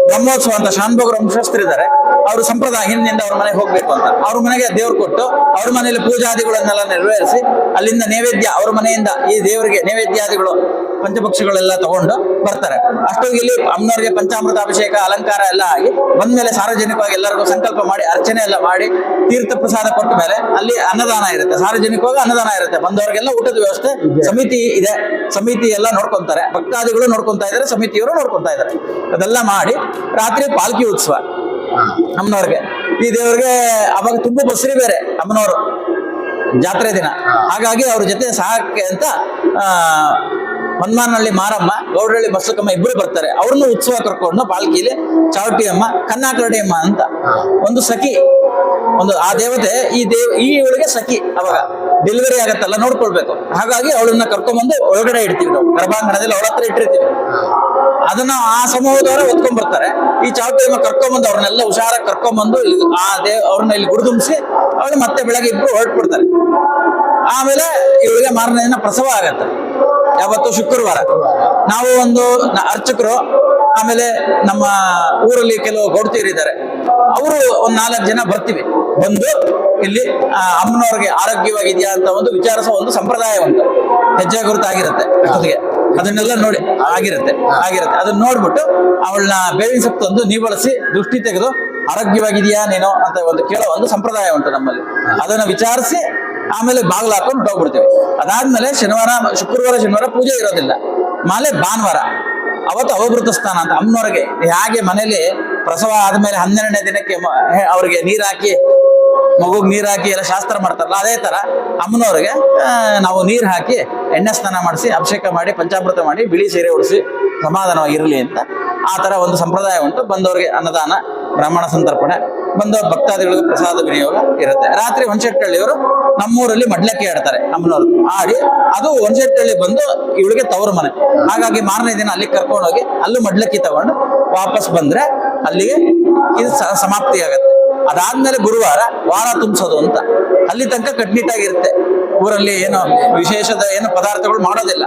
[SPEAKER 1] ಬ್ರಹ್ಮೋತ್ಸವ ಅಂತ ಶಾನ್ಭೋಗರ ವಂಶಸ್ಥರಿದ್ದಾರೆ ಅವರು ಸಂಪ್ರದಾಯ ಹಿಂದಿನಿಂದ ಅವ್ರ ಮನೆಗೆ ಹೋಗ್ಬೇಕು ಅಂತ. ಅವ್ರ ಮನೆಗೆ ದೇವ್ರು ಕೊಟ್ಟು ಅವ್ರ ಮನೆಯಲ್ಲಿ ಪೂಜಾದಿಗಳನ್ನೆಲ್ಲ ನೆರವೇರಿಸಿ ಅಲ್ಲಿಂದ ನೈವೇದ್ಯ ಅವ್ರ ಮನೆಯಿಂದ ಈ ದೇವರಿಗೆ ನೈವೇದ್ಯಾದಿಗಳು ಪಂಚಪಕ್ಷಿಗಳೆಲ್ಲ ತಗೊಂಡು ಬರ್ತಾರೆ. ಇಲ್ಲಿ ಅಮ್ಮನವ್ರಿಗೆ ಪಂಚಾಮೃತ ಅಭಿಷೇಕ, ಅಲಂಕಾರ ಎಲ್ಲ ಆಗಿ ಬಂದ್ಮೇಲೆ ಸಾರ್ವಜನಿಕವಾಗಿ ಎಲ್ಲರಿಗೂ ಸಂಕಲ್ಪ ಮಾಡಿ, ಅರ್ಚನೆ ಎಲ್ಲ ಮಾಡಿ ತೀರ್ಥ ಪ್ರಸಾದ ಕೊಟ್ಟ ಮೇಲೆ ಅಲ್ಲಿ ಅನ್ನದಾನ ಇರುತ್ತೆ. ಸಾರ್ವಜನಿಕವಾಗಿ ಅನ್ನದಾನ ಇರುತ್ತೆ. ಬಂದವರಿಗೆಲ್ಲ ಊಟದ ವ್ಯವಸ್ಥೆ ಸಮಿತಿ ಇದೆ. ಸಮಿತಿ ಎಲ್ಲ ನೋಡ್ಕೊಂತಾರೆ. ಭಕ್ತಾದಿಗಳು ನೋಡ್ಕೊಂತಾ ಇದ್ದಾರೆ, ಸಮಿತಿಯವರು ನೋಡ್ಕೊಂತಾ ಇದ್ದಾರೆ. ಅದೆಲ್ಲ ಮಾಡಿ ರಾತ್ರಿ ಪಾಲ್ಕಿ ಉತ್ಸವ ಅಮ್ಮನವ್ರಿಗೆ. ಈ ದೇವ್ರಿಗೆ ಅವಾಗ ತುಂಬಾ ಬಸ್ರಿ ಬೇರೆ ಅಮ್ಮನವರು ಜಾತ್ರೆ ದಿನ. ಹಾಗಾಗಿ ಅವ್ರ ಜೊತೆ ಸಹಕ್ಕೆ ಅಂತ ಆ ಮನ್ಮಾನಹಳ್ಳಿ ಮಾರಮ್ಮ ಗೌಡಹಳ್ಳಿ ಬಸಕಮ್ಮ ಇಬ್ಬರು ಬರ್ತಾರೆ. ಅವ್ರನ್ನು ಉತ್ಸವ ಕರ್ಕೊಂಡು ಪಾಲ್ಕಿಲಿ ಚಾವಟಿ ಅಮ್ಮ ಕನ್ನಾಕರಡಿ ಅಂತ ಒಂದು ಸಖಿ. ಒಂದು ಆ ದೇವತೆ ಈ ದೇವ್, ಈ ಇವಳಿಗೆ ಸಖಿ ಅವಾಗ ಡೆಲಿವರಿ ಆಗತ್ತಲ್ಲ, ನೋಡ್ಕೊಳ್ಬೇಕು. ಹಾಗಾಗಿ ಅವಳನ್ನ ಕರ್ಕೊಂಡ್ಬಂದು ಒಳಗಡೆ ಇಡ್ತೀವಿ ನಾವು. ಗರ್ಭಾಂಗಣದಲ್ಲಿ ಅವಳ ಹತ್ರ ಇಟ್ಟಿರ್ತೀವಿ. ಅದನ್ನ ಆ ಸಮೂಹದವರ ಹೊತ್ಕೊಂಡ್ ಬರ್ತಾರೆ. ಈ ಚಾವಟಿ ಅಮ್ಮ ಕರ್ಕೊಂಬಂದು ಅವ್ರನ್ನೆಲ್ಲ ಹುಷಾರ ಕರ್ಕೊಂಬಂದು ಇಲ್ಲಿ ಆ ದೇವ್, ಅವ್ರನ್ನ ಇಲ್ಲಿ ಗುರುದುಂಬಿಸಿ ಅವಳು ಮತ್ತೆ ಬೆಳಗ್ಗೆ ಇಬ್ರು ಹೊರಟ್ಬಿಡ್ತಾರೆ. ಆಮೇಲೆ ಇವಳಿಗೆ ಮಾರನೇ ಪ್ರಸವ ಆಗತ್ತೆ. ಯಾವತ್ತು ಶುಕ್ರವಾರ. ನಾವು ಒಂದು ಅರ್ಚಕರು, ಆಮೇಲೆ ನಮ್ಮ ಊರಲ್ಲಿ ಕೆಲವು ಗೌಡ್ತಿಯರಿದ್ದಾರೆ ಅವರು ಒಂದ್ ನಾಲ್ಕು ಜನ ಬರ್ತೀವಿ. ಬಂದು ಇಲ್ಲಿ ಅಮ್ಮನವ್ರಿಗೆ ಆರೋಗ್ಯವಾಗಿದೆಯಾ ಅಂತ ಒಂದು ವಿಚಾರಿಸೋ ಒಂದು ಸಂಪ್ರದಾಯ ಉಂಟು ಹೆಜ್ಜೆ ಗುರುತಾಗಿರುತ್ತೆ ಜೊತೆಗೆ. ಅದನ್ನೆಲ್ಲ ನೋಡಿ, ಆಗಿರುತ್ತೆ ಆಗಿರುತ್ತೆ. ಅದನ್ನ ನೋಡ್ಬಿಟ್ಟು ಅವಳನ್ನ ಬೇವಿನ ಸೊಪ್ಪು ನೀ ಬಳಸಿ ದೃಷ್ಟಿ ತೆಗೆದು, ಆರೋಗ್ಯವಾಗಿದೆಯಾ ನೀನು ಅಂತ ಒಂದು ಕೇಳೋ ಒಂದು ಸಂಪ್ರದಾಯ ಉಂಟು ನಮ್ಮಲ್ಲಿ. ಅದನ್ನ ವಿಚಾರಿಸಿ ಆಮೇಲೆ ಬಾಗಿಲು ಹಾಕೊಂಡು ಹೋಗ್ಬಿಡ್ತೀವಿ. ಅದಾದ್ಮೇಲೆ ಶನಿವಾರ, ಶುಕ್ರವಾರ, ಶನಿವಾರ ಪೂಜೆ ಇರೋದಿಲ್ಲ. ಮಾಲೆ ಭಾನುವಾರ. ಅವತ್ತು ಅವಭೃತ ಸ್ಥಾನ ಅಂತ ಅಮ್ಮನವ್ರಿಗೆ. ಹೇಗೆ ಮನೇಲಿ ಪ್ರಸವ ಆದ್ಮೇಲೆ ಹನ್ನೆರಡನೇ ದಿನಕ್ಕೆ ಅವ್ರಿಗೆ ನೀರ್ ಹಾಕಿ, ಮಗುಗ್ ನೀರ್ ಹಾಕಿ ಎಲ್ಲ ಶಾಸ್ತ್ರ ಮಾಡ್ತಾರಲ್ಲ, ಅದೇ ತರ ಅಮ್ಮನವ್ರಿಗೆ ನಾವು ನೀರ್ ಹಾಕಿ ಎಣ್ಣೆ ಸ್ನಾನ ಮಾಡಿಸಿ, ಅಭಿಷೇಕ ಮಾಡಿ, ಪಂಚಾಮೃತ ಮಾಡಿ, ಬಿಳಿ ಸೀರೆ ಉಡಿಸಿ, ಸಮಾಧಾನವಾಗಿರಲಿ ಅಂತ ಆ ತರ ಒಂದು ಸಂಪ್ರದಾಯ ಉಂಟು. ಬಂದವರಿಗೆ ಅನ್ನದಾನ ಬ್ರಾಹ್ಮಣ ಸಂತರ್ಪಣೆ ಬಂದ ಭಕ್ತಾದಿಗಳಿಗೆ ಪ್ರಸಾದ ವಿನಿಯೋಗ ಇರುತ್ತೆ. ರಾತ್ರಿ ಹೊಂಚೆಟ್ಟಳ್ಳಿಯವರು ನಮ್ಮೂರಲ್ಲಿ ಮಡ್ಲಕ್ಕಿ ಆಡ್ತಾರೆ ನಮ್ಮನವ್ರು ಆಡಿ ಅದು ಹೊಂಚೆಟ್ಟಳ್ಳಿ ಬಂದು ಇವಳಿಗೆ ತವರು ಮನೆ. ಹಾಗಾಗಿ ಮಾರನೇ ದಿನ ಅಲ್ಲಿಗೆ ಕರ್ಕೊಂಡು ಹೋಗಿ ಅಲ್ಲೂ ಮಡ್ಲಕ್ಕಿ ತಗೊಂಡು ವಾಪಸ್ ಬಂದ್ರೆ ಅಲ್ಲಿಗೆ ಇದು ಸಮಾಪ್ತಿ ಆಗತ್ತೆ ಅದಾದ್ಮೇಲೆ ಗುರುವಾರ ವಾರ ತುಂಬಿಸೋದು ಅಂತ. ಅಲ್ಲಿ ತನಕ ಕಟ್ನಿಟ್ಟಾಗಿರುತ್ತೆ. ಊರಲ್ಲಿ ಏನು ವಿಶೇಷದ ಏನು ಪದಾರ್ಥಗಳು ಮಾಡೋದಿಲ್ಲ.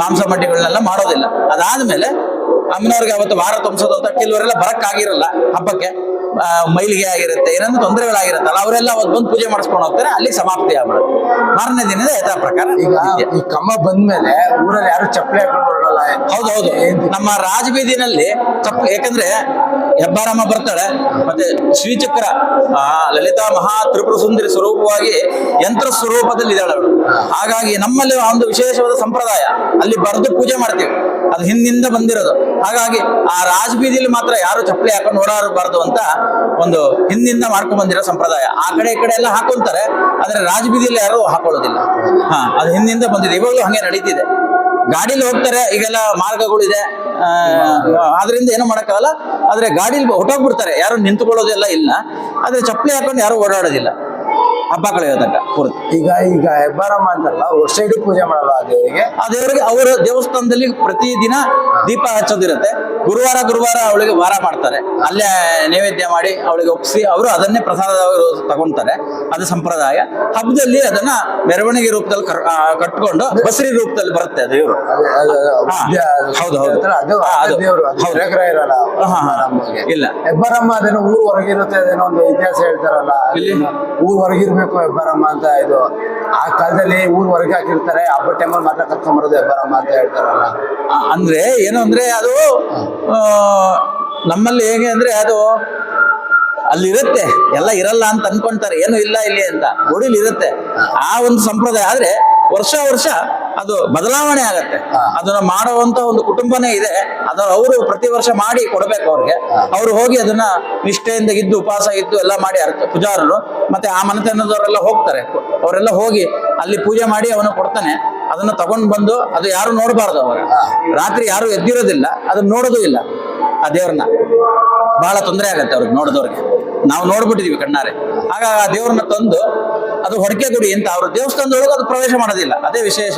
[SPEAKER 1] ಮಾಂಸ ಮಡ್ಡಿಗಳನ್ನೆಲ್ಲ ಮಾಡೋದಿಲ್ಲ. ಅದಾದ್ಮೇಲೆ ಅಮ್ಮನವ್ರಿಗೆ ಅವತ್ತು ವಾರ ತುಂಬಿಸೋದು ಅಂತ ಕೆಲವರೆಲ್ಲ ಬರಕ್ಕಾಗಿರಲ್ಲ ಹಬ್ಬಕ್ಕೆ ಆ, ಮೈಲಿಗೆ ಆಗಿರುತ್ತೆ ಏನಂದ್ರೆ ತೊಂದರೆಗಳಾಗಿರುತ್ತಲ್ಲ ಅವರೆಲ್ಲ ಅವತ್ತು ಬಂದು ಪೂಜೆ ಮಾಡಿಸ್ಕೊಂಡು ಹೋಗ್ತಾರೆ ಅಲ್ಲಿ ಸಮಾಪ್ತಿ ಆಗ್ಬಿಡುತ್ತೆ. ಮಾರನೇ ದಿನದ ಯಥಾ ಪ್ರಕಾರ
[SPEAKER 2] ಈಗ ಈ ಕಮ್ಮ ಬಂದ್ಮೇಲೆ ಊರಲ್ಲಿ ಯಾರು ಚಪ್ಪಲಿ ಹಾಕೊಂಡು ಹೊರಡಲ್ಲ
[SPEAKER 1] ಹೌದು ಹೌದು. ನಮ್ಮ ರಾಜಬೀದಿನಲ್ಲಿ ಚಪ್ಪ ಯಾಕಂದ್ರೆ ಹೆಬ್ಬಾರಮ್ಮ ಬರ್ತಾಳೆ ಮತ್ತೆ ಶ್ರೀಚಕ್ರ ಆ ಲಲಿತಾ ಮಹಾ ತ್ರಿಪುರ ಸುಂದರಿ ಸ್ವರೂಪವಾಗಿ ಯಂತ್ರ ಸ್ವರೂಪದಲ್ಲಿ ಇದ್ದಾಳೆ ಅವಳು. ಹಾಗಾಗಿ ನಮ್ಮಲ್ಲಿ ಒಂದು ವಿಶೇಷವಾದ ಸಂಪ್ರದಾಯ ಅಲ್ಲಿ ಬರೆದು ಪೂಜೆ ಮಾಡ್ತೀವಿ. ಅದು ಹಿಂದಿಂದ ಬಂದಿರೋದು. ಹಾಗಾಗಿ ಆ ರಾಜಬೀದಿಲಿ ಮಾತ್ರ ಯಾರು ಚಪ್ಪಲಿ ಹಾಕೊಂಡು ಓಡಾಡಬಾರ್ದು ಅಂತ ಒಂದು ಹಿಂದಿಂದ ಮಾಡ್ಕೊಂಡ್ ಬಂದಿರೋ ಸಂಪ್ರದಾಯ. ಆ ಕಡೆ ಈ ಕಡೆ ಎಲ್ಲ ಹಾಕೊಂತಾರೆ, ಆದ್ರೆ ರಾಜಬೀದಿಲಿ ಯಾರು ಹಾಕೊಳ್ಳೋದಿಲ್ಲ. ಹಾ, ಅದು ಹಿಂದಿಂದ ಬಂದಿದೆ. ಇವಾಗಲೂ ಹಂಗೆ ನಡೀತಿದೆ. ಗಾಡಿಲಿ ಹೋಗ್ತಾರೆ, ಈಗೆಲ್ಲ ಮಾರ್ಗಗಳಿದೆ ಅದರಿಂದ ಏನು ಮಾಡೋಕ್ಕಾಗಲ್ಲ. ಆದ್ರೆ ಗಾಡಿಲಿ ಹೊಟ್ಟೋಗ್ಬಿಡ್ತಾರೆ ಯಾರು ನಿಂತ್ಕೊಳ್ಳೋದೆಲ್ಲ ಇಲ್ಲ. ಆದ್ರೆ ಚಪ್ಪಲಿ ಹಾಕೊಂಡು ಯಾರು ಓಡಾಡೋದಿಲ್ಲ. ಹಬ್ಬ ಕಳೆಯೋ ತನಕ ಪೂರ್ತಿ.
[SPEAKER 2] ಈಗ ಈಗ ಹೆಬ್ಬಾರಮ್ಮ ಅಂತಲ್ಲ ವರ್ಷ ಇಡೀ ಪೂಜೆ ಮಾಡಲ್ಲ ಆ ದೇವರಿಗೆ.
[SPEAKER 1] ಆ ದೇವರಿಗೆ ಅವರ ದೇವಸ್ಥಾನದಲ್ಲಿ ಪ್ರತಿದಿನ ದೀಪ ಹಚ್ಚೋದಿರುತ್ತೆ. ಗುರುವಾರ ಗುರುವಾರ ಅವಳಿಗೆ ವಾರ ಮಾಡ್ತಾರೆ. ಅಲ್ಲೇ ನೈವೇದ್ಯ ಮಾಡಿ ಅವಳಿಗೆ ಒಪ್ಪಿಸಿ ಅವರು ಅದನ್ನೇ ಪ್ರಸಾದ ತಗೊಂತಾರೆ. ಅದು ಸಂಪ್ರದಾಯ. ಹಬ್ಬದಲ್ಲಿ ಅದನ್ನ ಮೆರವಣಿಗೆ ರೂಪದಲ್ಲಿ ಕಟ್ಕೊಂಡು ಬಸರಿ ರೂಪದಲ್ಲಿ ಬರುತ್ತೆ ದೇವರು ಹೌದು, ಹೌದು. ಇಲ್ಲ.
[SPEAKER 2] ಹೆಬ್ಬಾರಮ್ಮ ಅದೇನೋ ಊರ್ ಹೊರಗಿರುತ್ತೆ ಅದೇನೋ ಒಂದು ಇತಿಹಾಸ ಹೇಳ್ತಾರಲ್ಲ
[SPEAKER 1] ಇಲ್ಲಿ?
[SPEAKER 2] ಊರ್ ಹೊರಗಿರ್ಬೇಕು ಹೆಬ್ಬಾರಮ್ಮ ಅಂತ ಇದು. ಆ ಕಾಲದಲ್ಲಿ ಊರ್ ಹೊರಗೆ ಹಾಕಿರ್ತಾರೆ ಹಬ್ಬ ಟೈಮಲ್ಲಿ ಮಾತ್ರ ಕರ್ಕೊಂಬರೋದು ಹೆಬ್ಬಾರಮ್ಮ ಅಂತ ಹೇಳ್ತಾರಲ್ಲ.
[SPEAKER 1] ಅಂದ್ರೆ ಏನು ಅಂದ್ರೆ ಅದು ನಮ್ಮಲ್ಲಿ ಹೇಗೆ ಅಂದ್ರೆ ಅದು ಅಲ್ಲಿರುತ್ತೆ, ಎಲ್ಲ ಇರಲ್ಲ ಅಂತ ಅನ್ಕೊಂತಾರೆ. ಏನು ಇಲ್ಲ ಇಲ್ಲಿ ಅಂತ. ಗುಡಿಲಿ ಇರುತ್ತೆ. ಆ ಒಂದು ಸಂಪ್ರದಾಯ. ಆದ್ರೆ ವರ್ಷ ವರ್ಷ ಅದು ಬದಲಾವಣೆ ಆಗತ್ತೆ. ಅದನ್ನ ಮಾಡುವಂತ ಒಂದು ಕುಟುಂಬನೇ ಇದೆ. ಅದನ್ನ ಅವರು ಪ್ರತಿ ವರ್ಷ ಮಾಡಿ ಕೊಡ್ಬೇಕು ಅವ್ರಿಗೆ. ಅವ್ರು ಹೋಗಿ ಅದನ್ನ ನಿಷ್ಠೆಯಿಂದ ಇದ್ದು, ಉಪವಾಸ ಇದ್ದು ಎಲ್ಲ ಮಾಡಿ ಪೂಜಾರರು ಮತ್ತೆ ಆ ಮನೆತನದವರೆಲ್ಲ ಹೋಗ್ತಾರೆ. ಅವರೆಲ್ಲ ಹೋಗಿ ಅಲ್ಲಿ ಪೂಜೆ ಮಾಡಿ ಅವನು ಕೊಡ್ತಾನೆ. ಅದನ್ನ ತಗೊಂಡ್ ಬಂದು ಅದು ಯಾರು ನೋಡಬಾರ್ದು ಅವಾಗ. ರಾತ್ರಿ ಯಾರು ಎದ್ದಿರೋದಿಲ್ಲ, ಅದನ್ನ ನೋಡೋದು ಇಲ್ಲ. ಆ ದೇವ್ರನ್ನ. ಬಹಳ ತೊಂದರೆ ಆಗತ್ತೆ ಅವ್ರಿಗೆ ನೋಡಿದವ್ರಿಗೆ. ನಾವು ನೋಡ್ಬಿಟ್ಟಿದೀವಿ ಕಣ್ಣಾರೆ. ಆಗ ಆ ದೇವ್ರನ್ನ ತಂದು ಅದು ಹೊಡಕೆ ಗುಡಿ ಅಂತ ಅವ್ರ ದೇವಸ್ಥಾನದೊಳಗೆ ಅದು ಪ್ರವೇಶ ಮಾಡೋದಿಲ್ಲ ಅದೇ ವಿಶೇಷ.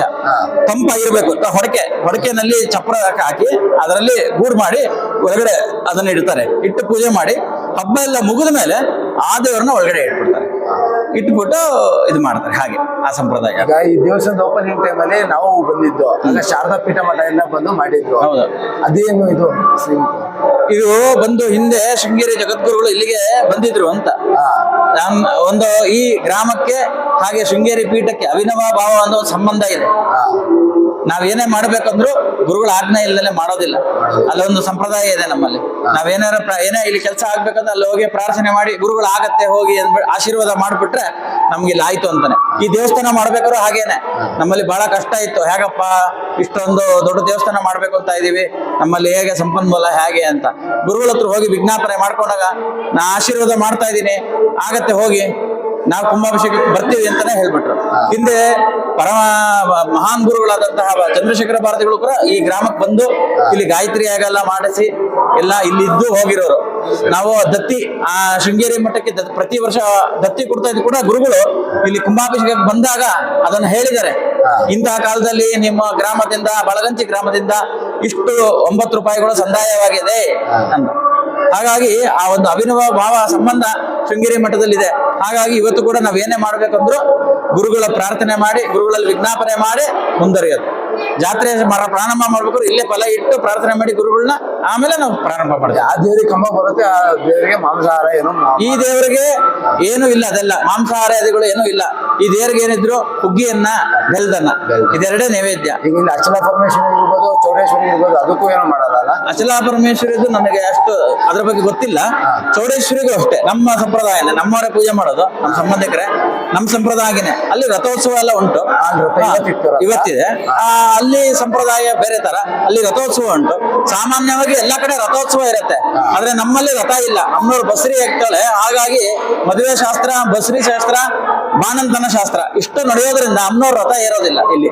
[SPEAKER 1] ತಂಪಾಗಿರ್ಬೇಕು ಅಂತ ಹೊಡಕೆ ಹೊಡಕೆನಲ್ಲಿ ಚಪ್ಪರ ಹಾಕಿ ಅದರಲ್ಲಿ ಗೂಡು ಮಾಡಿ ಒಳಗಡೆ ಅದನ್ನ ಇಡ್ತಾರೆ. ಇಟ್ಟು ಪೂಜೆ ಮಾಡಿ ಹಬ್ಬ ಎಲ್ಲ ಮುಗಿದ ಮೇಲೆ ಆ ದೇವ್ರನ್ನ ಒಳಗಡೆ ಇಟ್ಬಿಡ್ತಾರೆ. ಇಟ್ಬಿಟ್ಟು ಇದು ಮಾಡ್ತಾರೆ ಹಾಗೆ ಆ ಸಂಪ್ರದಾಯ.
[SPEAKER 2] ಈ ದೇವಸ್ಥಾನದ ಓಪನಿಂಗ್ ಅಲ್ಲಿ ನಾವು ಬಂದಿದ್ದು ಶಾರದಾ ಪೀಠ ಮಠ ಎಲ್ಲ ಬಂದು ಮಾಡಿದ್ರು
[SPEAKER 1] ಹೌದು.
[SPEAKER 2] ಅದೇನು ಇದು?
[SPEAKER 1] ಇದು ಬಂದು ಹಿಂದೆ ಶೃಂಗೇರಿ ಜಗದ್ಗುರುಗಳು ಇಲ್ಲಿಗೆ ಬಂದಿದ್ರು ಅಂತ. ಒಂದು ಈ ಗ್ರಾಮಕ್ಕೆ ಹಾಗೆ ಶೃಂಗೇರಿ ಪೀಠಕ್ಕೆ ಅವಿನವ ಭಾವ ಅನ್ನೋ ಒಂದು ಸಂಬಂಧ ಇದೆ.
[SPEAKER 2] ಹಾ
[SPEAKER 1] ನಾವ್ ಏನೇ ಮಾಡ್ಬೇಕಂದ್ರು ಗುರುಗಳ ಆಜ್ಞೆ ಇಲ್ಲದೆ ಮಾಡೋದಿಲ್ಲ. ಅಲ್ಲೊಂದು ಸಂಪ್ರದಾಯ ಇದೆ ನಮ್ಮಲ್ಲಿ. ನಾವೇನಾರ ಏನೇ ಇಲ್ಲಿ ಕೆಲಸ ಆಗ್ಬೇಕಂದ್ರೆ ಅಲ್ಲಿ ಹೋಗಿ ಪ್ರಾರ್ಥನೆ ಮಾಡಿ ಗುರುಗಳು ಆಗತ್ತೆ, ಹೋಗಿ ಆಶೀರ್ವಾದ ಮಾಡ್ಬಿಟ್ರೆ ನಮ್ಗೆ ಇಲ್ಲಿ ಆಯ್ತು ಅಂತಾನೆ. ಈ ದೇವಸ್ಥಾನ ಮಾಡ್ಬೇಕಾದ್ರೂ ಹಾಗೇನೆ. ನಮ್ಮಲ್ಲಿ ಬಹಳ ಕಷ್ಟ ಇತ್ತು. ಹೇಗಪ್ಪ, ಇಷ್ಟೊಂದು ದೊಡ್ಡ ದೇವಸ್ಥಾನ ಮಾಡ್ಬೇಕು ಅಂತ ಇದೀವಿ ನಮ್ಮಲ್ಲಿ ಹೇಗೆ ಸಂಪನ್ಮೂಲ ಹೇಗೆ ಅಂತ. ಗುರುಗಳ ಹತ್ರ ಹೋಗಿ ವಿಜ್ಞಾಪನೆ ಮಾಡ್ಕೊಂಡಾಗ ನಾ ಆಶೀರ್ವಾದ ಮಾಡ್ತಾ ಇದ್ದೀನಿ. ಆಗತ್ತೆ, ಹೋಗಿ. ನಾವು ಕುಂಭಾಭಿಷೇಕಕ್ಕೆ ಬರ್ತೀವಿ ಅಂತಾನೆ ಹೇಳ್ಬಿಟ್ರು. ಹಿಂದೆ ಪರಮ ಮಹಾನ್ ಗುರುಗಳಾದಂತಹ ಚಂದ್ರಶೇಖರ ಭಾರತಿಗಳು ಕೂಡ ಈ ಗ್ರಾಮಕ್ಕೆ ಬಂದು ಇಲ್ಲಿ ಗಾಯತ್ರಿ ಆಗಲ್ಲ ಮಾಡಿಸಿ ಎಲ್ಲ ಇಲ್ಲಿ ಇದ್ದು ಹೋಗಿರೋರು. ನಾವು ದತ್ತಿ, ಆ ಶೃಂಗೇರಿ ಮಠಕ್ಕೆ ಪ್ರತಿ ವರ್ಷ ದತ್ತಿ ಕೊಡ್ತಾ ಇದ್ದು ಕೂಡ ಗುರುಗಳು ಇಲ್ಲಿ ಕುಂಭಾಭಿಷೇಕಕ್ಕೆ ಬಂದಾಗ ಅದನ್ನ ಹೇಳಿದ್ದಾರೆ. ಇಂತಹ ಕಾಲದಲ್ಲಿ ನಿಮ್ಮ ಗ್ರಾಮದಿಂದ ಬಳಗಂಚಿ ಗ್ರಾಮದಿಂದ ಇಷ್ಟು ಒಂಬತ್ತು ರೂಪಾಯಿಗಳು ಸಂದಾಯವಾಗಿದೆ ಅಂತ. ಹಾಗಾಗಿ ಆ ಒಂದು ಅಭಿನವ ಭಾವ ಸಂಬಂಧ ಶೃಂಗೇರಿ ಮಠದಲ್ಲಿದೆ. ಹಾಗಾಗಿ ಇವತ್ತು ಕೂಡ ನಾವೇನೇ ಮಾಡ್ಬೇಕಂದ್ರು ಗುರುಗಳ ಪ್ರಾರ್ಥನೆ ಮಾಡಿ, ಗುರುಗಳಲ್ಲಿ ವಿಜ್ಞಾಪನೆ ಮಾಡಿ ಮುಂದುವರಿಯೋದು. ಜಾತ್ರೆ ಮಾಡ- ಪ್ರಾರಂಭ ಮಾಡ್ಬೇಕಾದ್ರೆ ಇಲ್ಲೇ ಫಲ ಇಟ್ಟು ಪ್ರಾರ್ಥನೆ ಮಾಡಿ ಗುರುಗಳನ್ನ ಆಮೇಲೆ ನಾವು ಪ್ರಾರಂಭ ಮಾಡ್ತೀವಿ.
[SPEAKER 2] ಆ ದೇವರಿಗೆ ಕಂಬ ಬರುತ್ತೆ ಆ ದೇವರಿಗೆ ಮಾಂಸಾಹಾರ ಏನು
[SPEAKER 1] ಈ ದೇವರಿಗೆ ಏನು ಇಲ್ಲ ಅದೆಲ್ಲ ಮಾಂಸಾಹಾರಾದಿಗಳು ಏನೂ ಇಲ್ಲ. ಈ ದೇವರಿಗೆ ಏನಿದ್ರು ಹುಗ್ಗಿಯನ್ನ ಬೆಲ್ದನ್ನ ಇದೆರಡೇ ನೈವೇದ್ಯ.
[SPEAKER 2] ಈಗ ಇಲ್ಲಿ ಅಚಲ ಪರಮೇಶ್ವರಿ ಇರ್ಬೋದು ಚೌಡೇಶ್ವರಿ ಇರ್ಬೋದು ಅದಕ್ಕೂ ಏನು ಮಾಡೋದಲ್ಲ
[SPEAKER 1] ಅಚಲ ಪರಮೇಶ್ವರಿದು ನನಗೆ ಅಷ್ಟು ಅದ್ರ ಬಗ್ಗೆ ಗೊತ್ತಿಲ್ಲ. ಚೌಡೇಶ್ವರಿಗೂ ಅಷ್ಟೇ ನಮ್ಮ ಸಂಪ್ರದಾಯನೇ. ನಮ್ಮವರೇ ಪೂಜೆ ಮಾಡೋದು ನಮ್ಮ ಸಂಬಂಧಿಕರೇ. ನಮ್ಮ ಸಂಪ್ರದಾಯನೇ. ಅಲ್ಲಿ ರಥೋತ್ಸವ ಎಲ್ಲ ಉಂಟು. ಇವತ್ತಿದೆ. ಆ, ಅಲ್ಲಿ ಸಂಪ್ರದಾಯ ಬೇರೆ ತರ. ಅಲ್ಲಿ ರಥೋತ್ಸವ ಉಂಟು. ಸಾಮಾನ್ಯವಾಗಿ ಎಲ್ಲ ಕಡೆ ರಥೋತ್ಸವ ಇರುತ್ತೆ. ಆದ್ರೆ ನಮ್ಮಲ್ಲಿ ರಥ ಇಲ್ಲ. ನಮ್ಮವ್ರು ಬಸ್ರಿ ಆಗ್ತಾಳೆ ಹಾಗಾಗಿ ಮದುವೆ ಶಾಸ್ತ್ರ, ಬಸ್ರಿ ಶಾಸ್ತ್ರ, ಬಾಣಂತನ ಶಾಸ್ತ್ರ ಇಷ್ಟು ನಡೆಯೋದ್ರಿಂದ ಅಮ್ಮನವ್ರ ರಥ ಏರೋದಿಲ್ಲ ಇಲ್ಲಿ.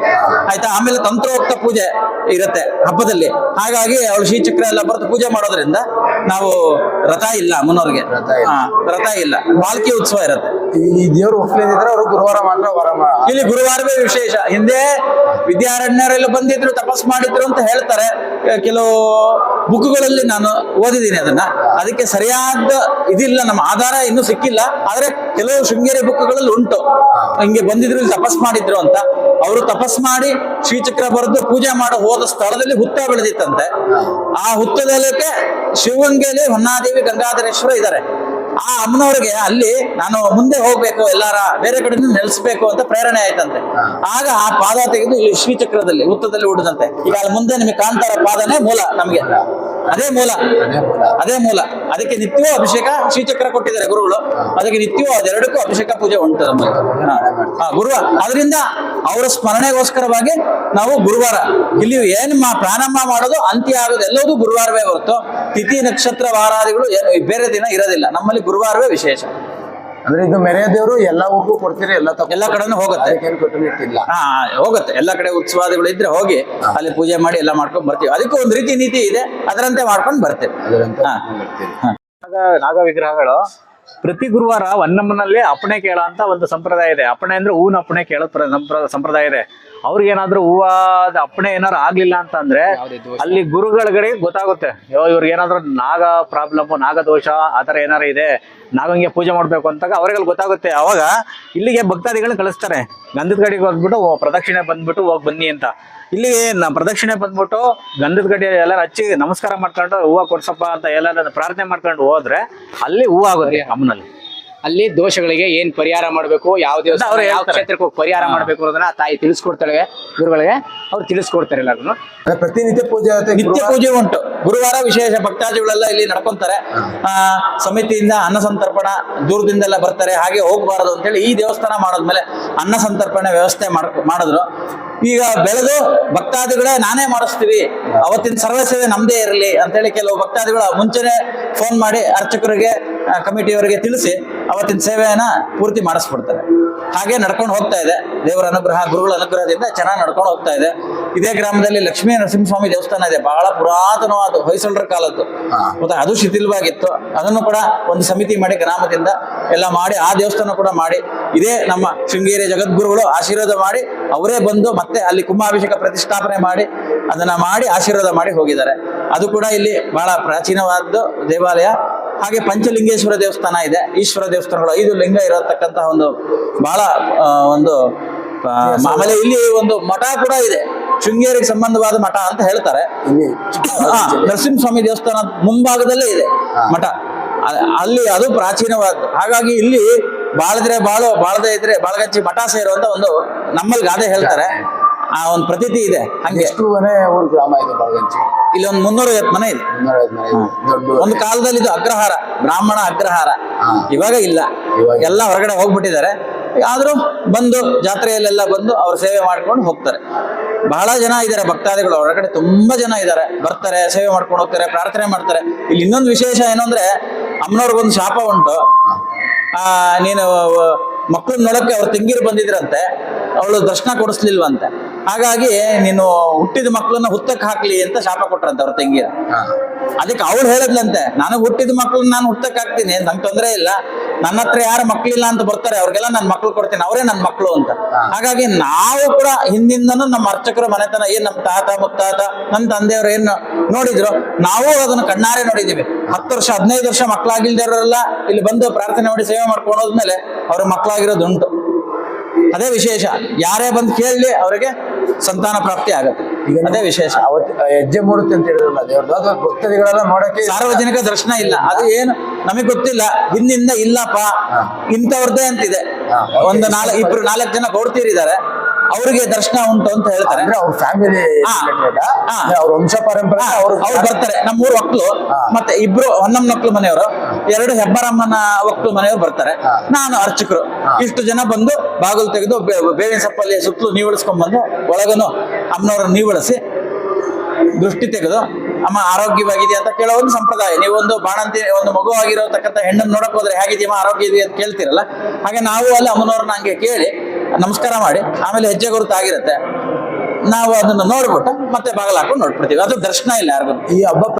[SPEAKER 1] ಆಯ್ತಾ? ಆಮೇಲೆ ತಂತ್ರೋಕ್ತ ಪೂಜೆ ಇರುತ್ತೆ ಹಬ್ಬದಲ್ಲಿ. ಹಾಗಾಗಿ ಅವಳು ಶ್ರೀಚಕ್ರ ಎಲ್ಲ ಬರೆದು ಪೂಜೆ ಮಾಡೋದ್ರಿಂದ ನಾವು ರಥ ಇಲ್ಲ ಮುನ್ನೋರ್ಗೆ.
[SPEAKER 2] ರಥ ಇಲ್ಲ.
[SPEAKER 1] ಪಾಲ್ಕಿ ಉತ್ಸವ ಇರುತ್ತೆ.
[SPEAKER 2] ಈ ದೇವರು ಒಪ್ಲೇದಿದ್ರೆ ಅವರು ಗುರುವಾರ ಮಾತ್ರ ವರ
[SPEAKER 1] ಇಲ್ಲಿ ಗುರುವಾರವೇ ವಿಶೇಷ. ಹಿಂದೆ ವಿದ್ಯಾರಣ್ಯರೆಲ್ಲ ಬಂದಿದ್ರು ತಪಸ್ ಮಾಡಿದ್ರು ಅಂತ ಹೇಳ್ತಾರೆ. ಕೆಲವು ಬುಕ್ಗಳಲ್ಲಿ ನಾನು ಓದಿದ್ದೀನಿ ಅದನ್ನ. ಅದಕ್ಕೆ ಸರಿಯಾದ ಇದಿಲ್ಲ ನಮ್ಮ ಆಧಾರ ಇನ್ನೂ ಸಿಕ್ಕಿಲ್ಲ. ಆದ್ರೆ ಕೆಲವು ಶೃಂಗೇರಿ ಬುಕ್ಗಳಲ್ಲಿ ಉಂಟು. ಹಿಂಗೆ ಬಂದಿದ್ರು ಇಲ್ಲಿ ತಪಸ್ ಮಾಡಿದ್ರು ಅಂತ. ಅವರು ತಪಸ್ ಮಾಡಿ ಶ್ರೀಚಕ್ರ ಬರೆದು ಪೂಜೆ ಮಾಡೋ ಹೋದ ಸ್ಥಳದಲ್ಲಿ ಹುತ್ತ ಬೆಳೆದಿತ್ತಂತೆ. ಆ ಹುತ್ತದಲ್ಲಕ್ಕೆ ಶಿವಗಂಗೆಯಲ್ಲಿ ಹೊನ್ನಾದೇವಿ ಗಂಗಾಧರೇಶ್ವರ ಇದ್ದಾರೆ. ಆ ಅಮ್ಮನವ್ರಿಗೆ ಅಲ್ಲಿ ನಾನು ಮುಂದೆ ಹೋಗ್ಬೇಕು, ಎಲ್ಲಾರ ಬೇರೆ ಕಡೆ ನೆಲೆಸ್ಬೇಕು ಅಂತ ಪ್ರೇರಣೆ ಆಯ್ತಂತೆ. ಆಗ ಆ ಪಾದ ತೆಗೆದು ಇಲ್ಲಿ ಶ್ರೀಚಕ್ರದಲ್ಲಿ ಉತ್ತದಲ್ಲಿ ಉಡದಂತೆ ಈಗ ಅಲ್ಲಿ ಮುಂದೆ ನಿಮಗೆ ಕಾಣ್ತಾರ ಪಾದನೇ ಮೂಲ ನಮ್ಗೆ. ಅದೇ ಮೂಲ.
[SPEAKER 2] ಅದೇ ಮೂಲ.
[SPEAKER 1] ಅದೇ ಮೂಲ ಅದಕ್ಕೆ ನಿತ್ಯವೂ ಅಭಿಷೇಕ ಶ್ರೀಚಕ್ರ ಕೊಟ್ಟಿದ್ದಾರೆ ಗುರುಗಳು. ಅದಕ್ಕೆ ನಿತ್ಯವೂ ಅದೆರಡಕ್ಕೂ ಅಭಿಷೇಕ ಪೂಜೆ ಉಂಟು ನಮ್ಮಲ್ಲಿ ಗುರುವಾರ ಅದರಿಂದ ಅವರ ಸ್ಮರಣೆಗೋಸ್ಕರವಾಗಿ ನಾವು ಗುರುವಾರ, ಇಲ್ಲಿ ಏನ್ ಪ್ರಾರಂಭ ಮಾಡೋದು, ಅಂತ್ಯ ಆಗೋದು ಎಲ್ಲವೂ ಗುರುವಾರವೇ ಹೊರತು. ತಿಥಿ ನಕ್ಷತ್ರ ವಾರಾದಿಗಳು ಬೇರೆ ದಿನ ಇರೋದಿಲ್ಲ. ನಮ್ಮಲ್ಲಿ ಗುರುವಾರವೇ ವಿಶೇಷ.
[SPEAKER 2] ಅಂದ್ರೆ ಇದು ಮೆರೆಯ ದೇವರು ಎಲ್ಲ ಊರಿಗೂ ಕೊಡ್ತೀರಿ ಎಲ್ಲ
[SPEAKER 1] ಎಲ್ಲ ಕಡೆನೂ ಹೋಗುತ್ತೆ.
[SPEAKER 2] ಅದಕ್ಕೇನು ಕಟ್ಟುನಿಟ್ಟಿಲ್ಲ
[SPEAKER 1] ಹಾ ಹೋಗುತ್ತೆ. ಎಲ್ಲ ಕಡೆ ಉತ್ಸವಾದಿಗಳು ಇದ್ರೆ ಹೋಗಿ ಅಲ್ಲಿ ಪೂಜೆ ಮಾಡಿ ಎಲ್ಲ ಮಾಡ್ಕೊಂಡ್ ಬರ್ತೀವಿ. ಅದಕ್ಕೂ ಒಂದು ರೀತಿ ನೀತಿ ಇದೆ. ಅದರಂತೆ ಮಾಡ್ಕೊಂಡು ಬರ್ತೇವೆ.
[SPEAKER 3] ನಾಗ ವಿಗ್ರಹಗಳು ಪ್ರತಿ ಗುರುವಾರ ಹೊನ್ನಮ್ಮನಲ್ಲಿ ಅಪ್ಪಣೆ ಕೇಳೋ ಅಂತ ಒಂದು ಸಂಪ್ರದಾಯ ಇದೆ. ಅಪ್ಪಣೆ ಅಂದ್ರೆ ಹೂವಿನ ಅಪ್ಪಣೆ ಕೇಳೋ ಪ್ರ- ಸಂಪ್ರ- ಸಂಪ್ರದಾಯ ಇದೆ. ಅವ್ರಿಗೇನಾದ್ರೂ ಏನಾದ್ರು ಹೂವಾದ ಅಪ್ಪಣೆ ಏನಾದ್ರು ಆಗ್ಲಿಲ್ಲ ಅಂತ ಅಂದ್ರೆ ಅಲ್ಲಿ ಗುರುಗಳಿಗೆ ಗೊತ್ತಾಗುತ್ತೆ. ಯೋ ಇವ್ರಿಗೆ ಏನಾದ್ರು ನಾಗ ಪ್ರಾಬ್ಲಮ್ ನಾಗದೋಷ ಆ ಥರ ಏನಾರ ಇದೆ ನಾಗಂಗೆ ಪೂಜೆ ಮಾಡ್ಬೇಕು ಅಂತಾಗ ಅವ್ರಿಗೆ ಗೊತ್ತಾಗುತ್ತೆ. ಅವಾಗ ಇಲ್ಲಿಗೆ ಭಕ್ತಾದಿಗಳನ್ನ ಕಳಿಸ್ತಾರೆ. ಗಂಧದ ಗಡಿಗೆ ಹೋಗ್ಬಿಟ್ಟು ಪ್ರದಕ್ಷಿಣೆ ಬಂದ್ಬಿಟ್ಟು ಹೋಗಿ ಬನ್ನಿ ಅಂತ. ಇಲ್ಲಿಗೆ ನಮ್ಮ ಪ್ರದಕ್ಷಿಣೆ ಬಂದ್ಬಿಟ್ಟು ಗಂಧದ ಗಡ್ಡೆ ಎಲ್ಲರೂ ಹಚ್ಚಿ ನಮಸ್ಕಾರ ಮಾಡ್ಕೊಂಡು ಹೂವು ಕೊಡ್ಸಪ್ಪ ಅಂತ ಎಲ್ಲ ಪ್ರಾರ್ಥನೆ ಮಾಡ್ಕೊಂಡು ಹೋದ್ರೆ ಅಲ್ಲಿ ಹೂವು ಆಗುತ್ತೆ ಅಮ್ಮನಲ್ಲಿ.
[SPEAKER 4] ಅಲ್ಲಿ ದೋಷಗಳಿಗೆ ಏನ್ ಪರಿಹಾರ ಮಾಡಬೇಕು ಯಾವ ದೇವಸ್ಥಾನ
[SPEAKER 3] ಅವ್ರು
[SPEAKER 4] ಯಾವ. ಕ್ಷೇತ್ರಕ್ಕೆ ಹೋಗಿ ಪರಿಹಾರ ಮಾಡಬೇಕು ಅನ್ನೋದನ್ನ ಆ ತಾಯಿ ತಿಳಿಸ್ಕೊಡ್ತಾಳೆ ಗುರುಗಳಿಗೆ ಅವ್ರು ತಿಳಿಸ್ಕೊಡ್ತಾರೆ
[SPEAKER 2] ಎಲ್ಲಾರು ಪ್ರತಿನಿತ್ಯ ಪೂಜೆ ಆಗುತ್ತೆ
[SPEAKER 1] ನಿತ್ಯ ಪೂಜೆ ಉಂಟು. ಗುರುವಾರ ವಿಶೇಷ ಭಕ್ತಾದಿಗಳೆಲ್ಲ ಇಲ್ಲಿ ನಡ್ಕೊಂತಾರೆ. ಆ ಸಮಿತಿಯಿಂದ ಅನ್ನ ಸಂತರ್ಪಣ ದೂರದಿಂದೆಲ್ಲ ಬರ್ತಾರೆ ಹಾಗೆ ಹೋಗಬಾರದು ಅಂತೇಳಿ ಈ ದೇವಸ್ಥಾನ ಮಾಡಿದ್ಮೇಲೆ ಅನ್ನ ಸಂತರ್ಪಣೆ ವ್ಯವಸ್ಥೆ ಮಾಡ್ ಮಾಡಿದ್ರು. ಈಗ ಬೆಳೆದು ಭಕ್ತಾದಿಗಳೇ ನಾನೇ ಮಾಡಿಸ್ತೀವಿ ಅವತ್ತಿನ ಸರ್ವ ಸೇವೆ ನಮ್ದೇ ಇರಲಿ ಅಂತೇಳಿ ಕೆಲವು ಭಕ್ತಾದಿಗಳು ಮುಂಚೆನೆ ಫೋನ್ ಮಾಡಿ ಅರ್ಚಕರಿಗೆ ಕಮಿಟಿಯವರಿಗೆ ತಿಳಿಸಿ ಅವತ್ತಿನ ಸೇವೆಯನ್ನ ಪೂರ್ತಿ ಮಾಡಿಸ್ಬಿಡ್ತಾರೆ. ಹಾಗೆ ನಡ್ಕೊಂಡು ಹೋಗ್ತಾ ಇದೆ. ದೇವರ ಅನುಗ್ರಹ, ಗುರುಗಳ ಅನುಗ್ರಹದಿಂದ ಚೆನ್ನಾಗಿ ನಡ್ಕೊಂಡು ಹೋಗ್ತಾ ಇದೆ. ಇದೇ ಗ್ರಾಮದಲ್ಲಿ ಲಕ್ಷ್ಮೀ ನರಸಿಂಹಸ್ವಾಮಿ ದೇವಸ್ಥಾನ ಇದೆ. ಬಹಳ ಪುರಾತನವಾದ ಹೊಯ್ಸಳರ ಕಾಲದ್ದು. ಮತ್ತೆ ಅದು ಶಿಥಿಲವಾಗಿತ್ತು. ಅದನ್ನು ಕೂಡ ಒಂದು ಸಮಿತಿ ಮಾಡಿ ಗ್ರಾಮದಿಂದ ಎಲ್ಲ ಮಾಡಿ ಆ ದೇವಸ್ಥಾನ ಕೂಡ ಮಾಡಿ ಇದೇ ನಮ್ಮ ಶೃಂಗೇರಿ ಜಗದ್ಗುರುಗಳು ಆಶೀರ್ವಾದ ಮಾಡಿ ಅವರೇ ಬಂದು ಮತ್ತೆ ಅಲ್ಲಿ ಕುಂಭಾಭಿಷೇಕ ಪ್ರತಿಷ್ಠಾಪನೆ ಮಾಡಿ ಅದನ್ನ ಮಾಡಿ ಆಶೀರ್ವಾದ ಮಾಡಿ ಹೋಗಿದ್ದಾರೆ. ಅದು ಕೂಡ ಇಲ್ಲಿ ಬಹಳ ಪ್ರಾಚೀನವಾದ್ದು ದೇವಾಲಯ. ಹಾಗೆ ಪಂಚಲಿಂಗೇಶ್ವರ ದೇವಸ್ಥಾನ ಇದೆ. ಈಶ್ವರ ದೇವಸ್ಥಾನಗಳು ಐದು ಲಿಂಗ ಇರತಕ್ಕಂತಹ ಒಂದು ಬಹಳ ಒಂದು ಆಮೇಲೆ ಇಲ್ಲಿ ಒಂದು ಮಠ ಕೂಡ ಇದೆ. ಶೃಂಗೇರಿಗೆ ಸಂಬಂಧವಾದ ಮಠ ಅಂತ ಹೇಳ್ತಾರೆ. ನರಸಿಂಹಸ್ವಾಮಿ ದೇವಸ್ಥಾನ ಮುಂಭಾಗದಲ್ಲೇ ಇದೆ ಮಠ. ಅಲ್ಲಿ ಅದು ಪ್ರಾಚೀನವಾದ ಹಾಗಾಗಿ ಇಲ್ಲಿ ಬಾಳದ್ರೆ ಬಾಳು ಬಾಳದೇ ಇದ್ರೆ ಬಾಳಗಚ್ಚಿ ಮಠ ಸೇರುವಂತ ಒಂದು ನಮ್ಮಲ್ಲಿ ಗಾದೆ ಹೇಳ್ತಾರೆ. ಆ ಒಂದು ಪ್ರತೀತಿ ಇದೆ ಹಂಗೆ.
[SPEAKER 2] ಎಷ್ಟು ಮನೆ ಊರು ಗ್ರಾಮ ಇದೆ ಬಾಳಗಂಚಿ
[SPEAKER 1] ಇಲ್ಲಿ ಒಂದು ಮುನ್ನೂರೈವತ್ತು ಮನೆ ಇದೆ.
[SPEAKER 2] ಮನೆ ಇದೆ.
[SPEAKER 1] ಒಂದು ಕಾಲದಲ್ಲಿ ಇದು ಅಗ್ರಹಾರ ಬ್ರಾಹ್ಮಣ ಅಗ್ರಹಾರ. ಇವಾಗ ಇಲ್ಲ. ಎಲ್ಲ ಹೊರಗಡೆ ಹೋಗ್ಬಿಟ್ಟಿದ್ದಾರೆ. ಆದ್ರೂ ಬಂದು ಜಾತ್ರೆಯಲ್ಲೆಲ್ಲ ಬಂದು ಅವ್ರ ಸೇವೆ ಮಾಡ್ಕೊಂಡು ಹೋಗ್ತಾರೆ. ಬಹಳ ಜನ ಇದ್ದಾರೆ ಭಕ್ತಾದಿಗಳು ಹೊರಗಡೆ ತುಂಬಾ ಜನ ಇದ್ದಾರೆ. ಬರ್ತಾರೆ ಸೇವೆ ಮಾಡ್ಕೊಂಡು ಹೋಗ್ತಾರೆ ಪ್ರಾರ್ಥನೆ ಮಾಡ್ತಾರೆ. ಇಲ್ಲಿ ಇನ್ನೊಂದು ವಿಶೇಷ ಏನು ಅಂದ್ರೆ ಅಮ್ಮನವ್ರಿಗೊಂದು ಶಾಪ ಉಂಟು. ಆ ನೀನು ಮಕ್ಕಳನ್ನ ನೋಡಕ್ಕೆ ಅವ್ರ ತಂಗಿರು ಬಂದಿದ್ರಂತೆ ಅವಳು ದರ್ಶನ ಕೊಡಿಸ್ಲಿಲ್ವಂತೆ. ಹಾಗಾಗಿ ನೀನು ಹುಟ್ಟಿದ ಮಕ್ಕಳನ್ನ ಹುತ್ತಕ್ಕೆ ಹಾಕ್ಲಿ ಅಂತ ಶಾಪ ಕೊಟ್ರಂತೆ ಅವ್ರ ತಂಗಿರ. ಅದಕ್ಕೆ ಅವಳು ಹೇಳದ್ಲಂತೆ ನನಗೆ ಹುಟ್ಟಿದ ಮಕ್ಕಳನ್ನ ನಾನು ಹುತ್ತಕ್ಕೆ ಹಾಕ್ತೀನಿ ನಂಗೆ ತೊಂದರೆ ಇಲ್ಲ. ನನ್ನ ಹತ್ರ ಯಾರು ಮಕ್ಳಿಲ್ಲ ಅಂತ ಬರ್ತಾರೆ ಅವ್ರಿಗೆಲ್ಲ ನನ್ನ ಮಕ್ಳು ಕೊಡ್ತೀನಿ ಅವರೇ ನನ್ನ ಮಕ್ಕಳು ಅಂತ. ಹಾಗಾಗಿ ನಾವು ಕೂಡ ಹಿಂದಿಂದನೂ ನಮ್ಮ ಅರ್ಚಕರು ಮನೆತನ ಏನ್ ನಮ್ಮ ತಾತ ಮುತ್ತಾತ ನಮ್ಮ ತಂದೆಯವರು ಏನು ನೋಡಿದ್ರು ನಾವು ಅದನ್ನು ಕಣ್ಣಾರೆ ನೋಡಿದೀವಿ ಹತ್ತು ವರ್ಷ ಹದಿನೈದು ವರ್ಷ ಮಕ್ಕಳಾಗಿಲ್ದಿರೋರೆಲ್ಲ ಇಲ್ಲಿ ಬಂದು ಪ್ರಾರ್ಥನೆ ಮಾಡಿ ಸೇವೆ ಮಾಡ್ಕೊಂಡು ಹೋದ್ಮೇಲೆ ಅವ್ರ ಮಕ್ಕಳಾಗಿರೋದುಂಟು ಅದೇ ವಿಶೇಷ. ಯಾರೇ ಬಂದು ಕೇಳಲಿ ಅವರಿಗೆ ಸಂತಾನ ಪ್ರಾಪ್ತಿ ಆಗುತ್ತೆ.
[SPEAKER 2] ಈಗ
[SPEAKER 1] ಅದೇ ವಿಶೇಷ.
[SPEAKER 2] ಅವತ್ತು ಹೆಜ್ಜೆ ಮೂಡುತ್ತೆ ಅಂತ ಹೇಳಿದ್ರಲ್ಲ ದೇವ್ರದ್ದು. ಅದು ಭಕ್ತಾದಿಗಳೆಲ್ಲ ನೋಡಕ್ಕೆ
[SPEAKER 1] ಸಾರ್ವಜನಿಕ ದರ್ಶನ ಇಲ್ಲ. ಅದು ಏನು ನಮಗೆ ಗೊತ್ತಿಲ್ಲ. ಹಿಂದಿಂದ ಇಲ್ಲಪ್ಪ. ಇಂಥವ್ರದ್ದೇ ಅಂತಿದೆ. ಒಂದು ನಾಲ್ಕು ಇಬ್ರು ನಾಲ್ಕು ಜನ ಗೌಡ್ತೀರಿದ್ದಾರೆ. ಅವ್ರಿಗೆ ದರ್ಶನ ಉಂಟು ಅಂತ ಹೇಳ್ತಾರೆ.
[SPEAKER 2] ಅಂದ್ರೆ ಅವ್ರ ಫ್ಯಾಮಿಲಿ. ಅವ್ರ ವಂಶ ಪರಂಪರೆ ಅವ್ರು
[SPEAKER 1] ಅವ್ರು ಬರ್ತಾರೆ. ನಮ್ಮೂರು ಒಕ್ಲು
[SPEAKER 2] ಹಾ.
[SPEAKER 1] ಮತ್ತೆ ಇಬ್ರು ಹೊನ್ನಮ್ಮ ಮಕ್ಳು ಮನೆಯವರು ಎರಡು ಹೆಬ್ಬರಮ್ಮನ ಒಕ್ಲು ಮನೆಯವರು ಬರ್ತಾರೆ. ನಾನು ಅರ್ಚಕರು. ಇಷ್ಟು ಜನ ಬಂದು ಬಾಗಿಲು ತೆಗೆದು ಬೇವಿನ ಸಪ್ಪಲ್ಲಿ ಸುತ್ತಲೂ ನೀವಳಿಸ್ಕೊಂಡ್ ಬಂದು ಒಳಗನು ಅಮ್ಮನವ್ರನ್ನ ನೀವಳಿಸಿ ದೃಷ್ಟಿ ತೆಗೆದು ಅಮ್ಮ ಆರೋಗ್ಯವಾಗಿದೆ ಅಂತ ಕೇಳೋ ಒಂದು ಸಂಪ್ರದಾಯ. ನೀವೊಂದು ಬಾಣಂತಿ, ಒಂದು ಮಗು ಆಗಿರೋತಕ್ಕಂಥ ಹೆಣ್ಣನ್ನು ನೋಡಕ್ ಹೋದ್ರೆ ಹೇಗಿದೆಯಮ್ಮ ಆರೋಗ್ಯ ಇದೆಯಾ ಅಂತ ಕೇಳ್ತಿರಲ್ಲ? ಹಾಗೆ ನಾವು ಅಲ್ಲಿ ಅಮ್ಮನವ್ರನ್ನ ಹಂಗೆ ಕೇಳಿ ನಮಸ್ಕಾರ ಮಾಡಿ, ಆಮೇಲೆ ಹೆಜ್ಜೆ ಗುರುತಾಗಿರುತ್ತೆ ನಾವು ಅದನ್ನು ನೋಡ್ಬಿಟ್ಟು ಮತ್ತೆ ಬಾಗಿಲು ಹಾಕೊಂಡು ನೋಡ್ಬಿಡ್ತೀವಿ. ಅದು ದರ್ಶನ ಇಲ್ಲ ಯಾರಿಗೂ.
[SPEAKER 2] ಈ ಹಬ್ಬ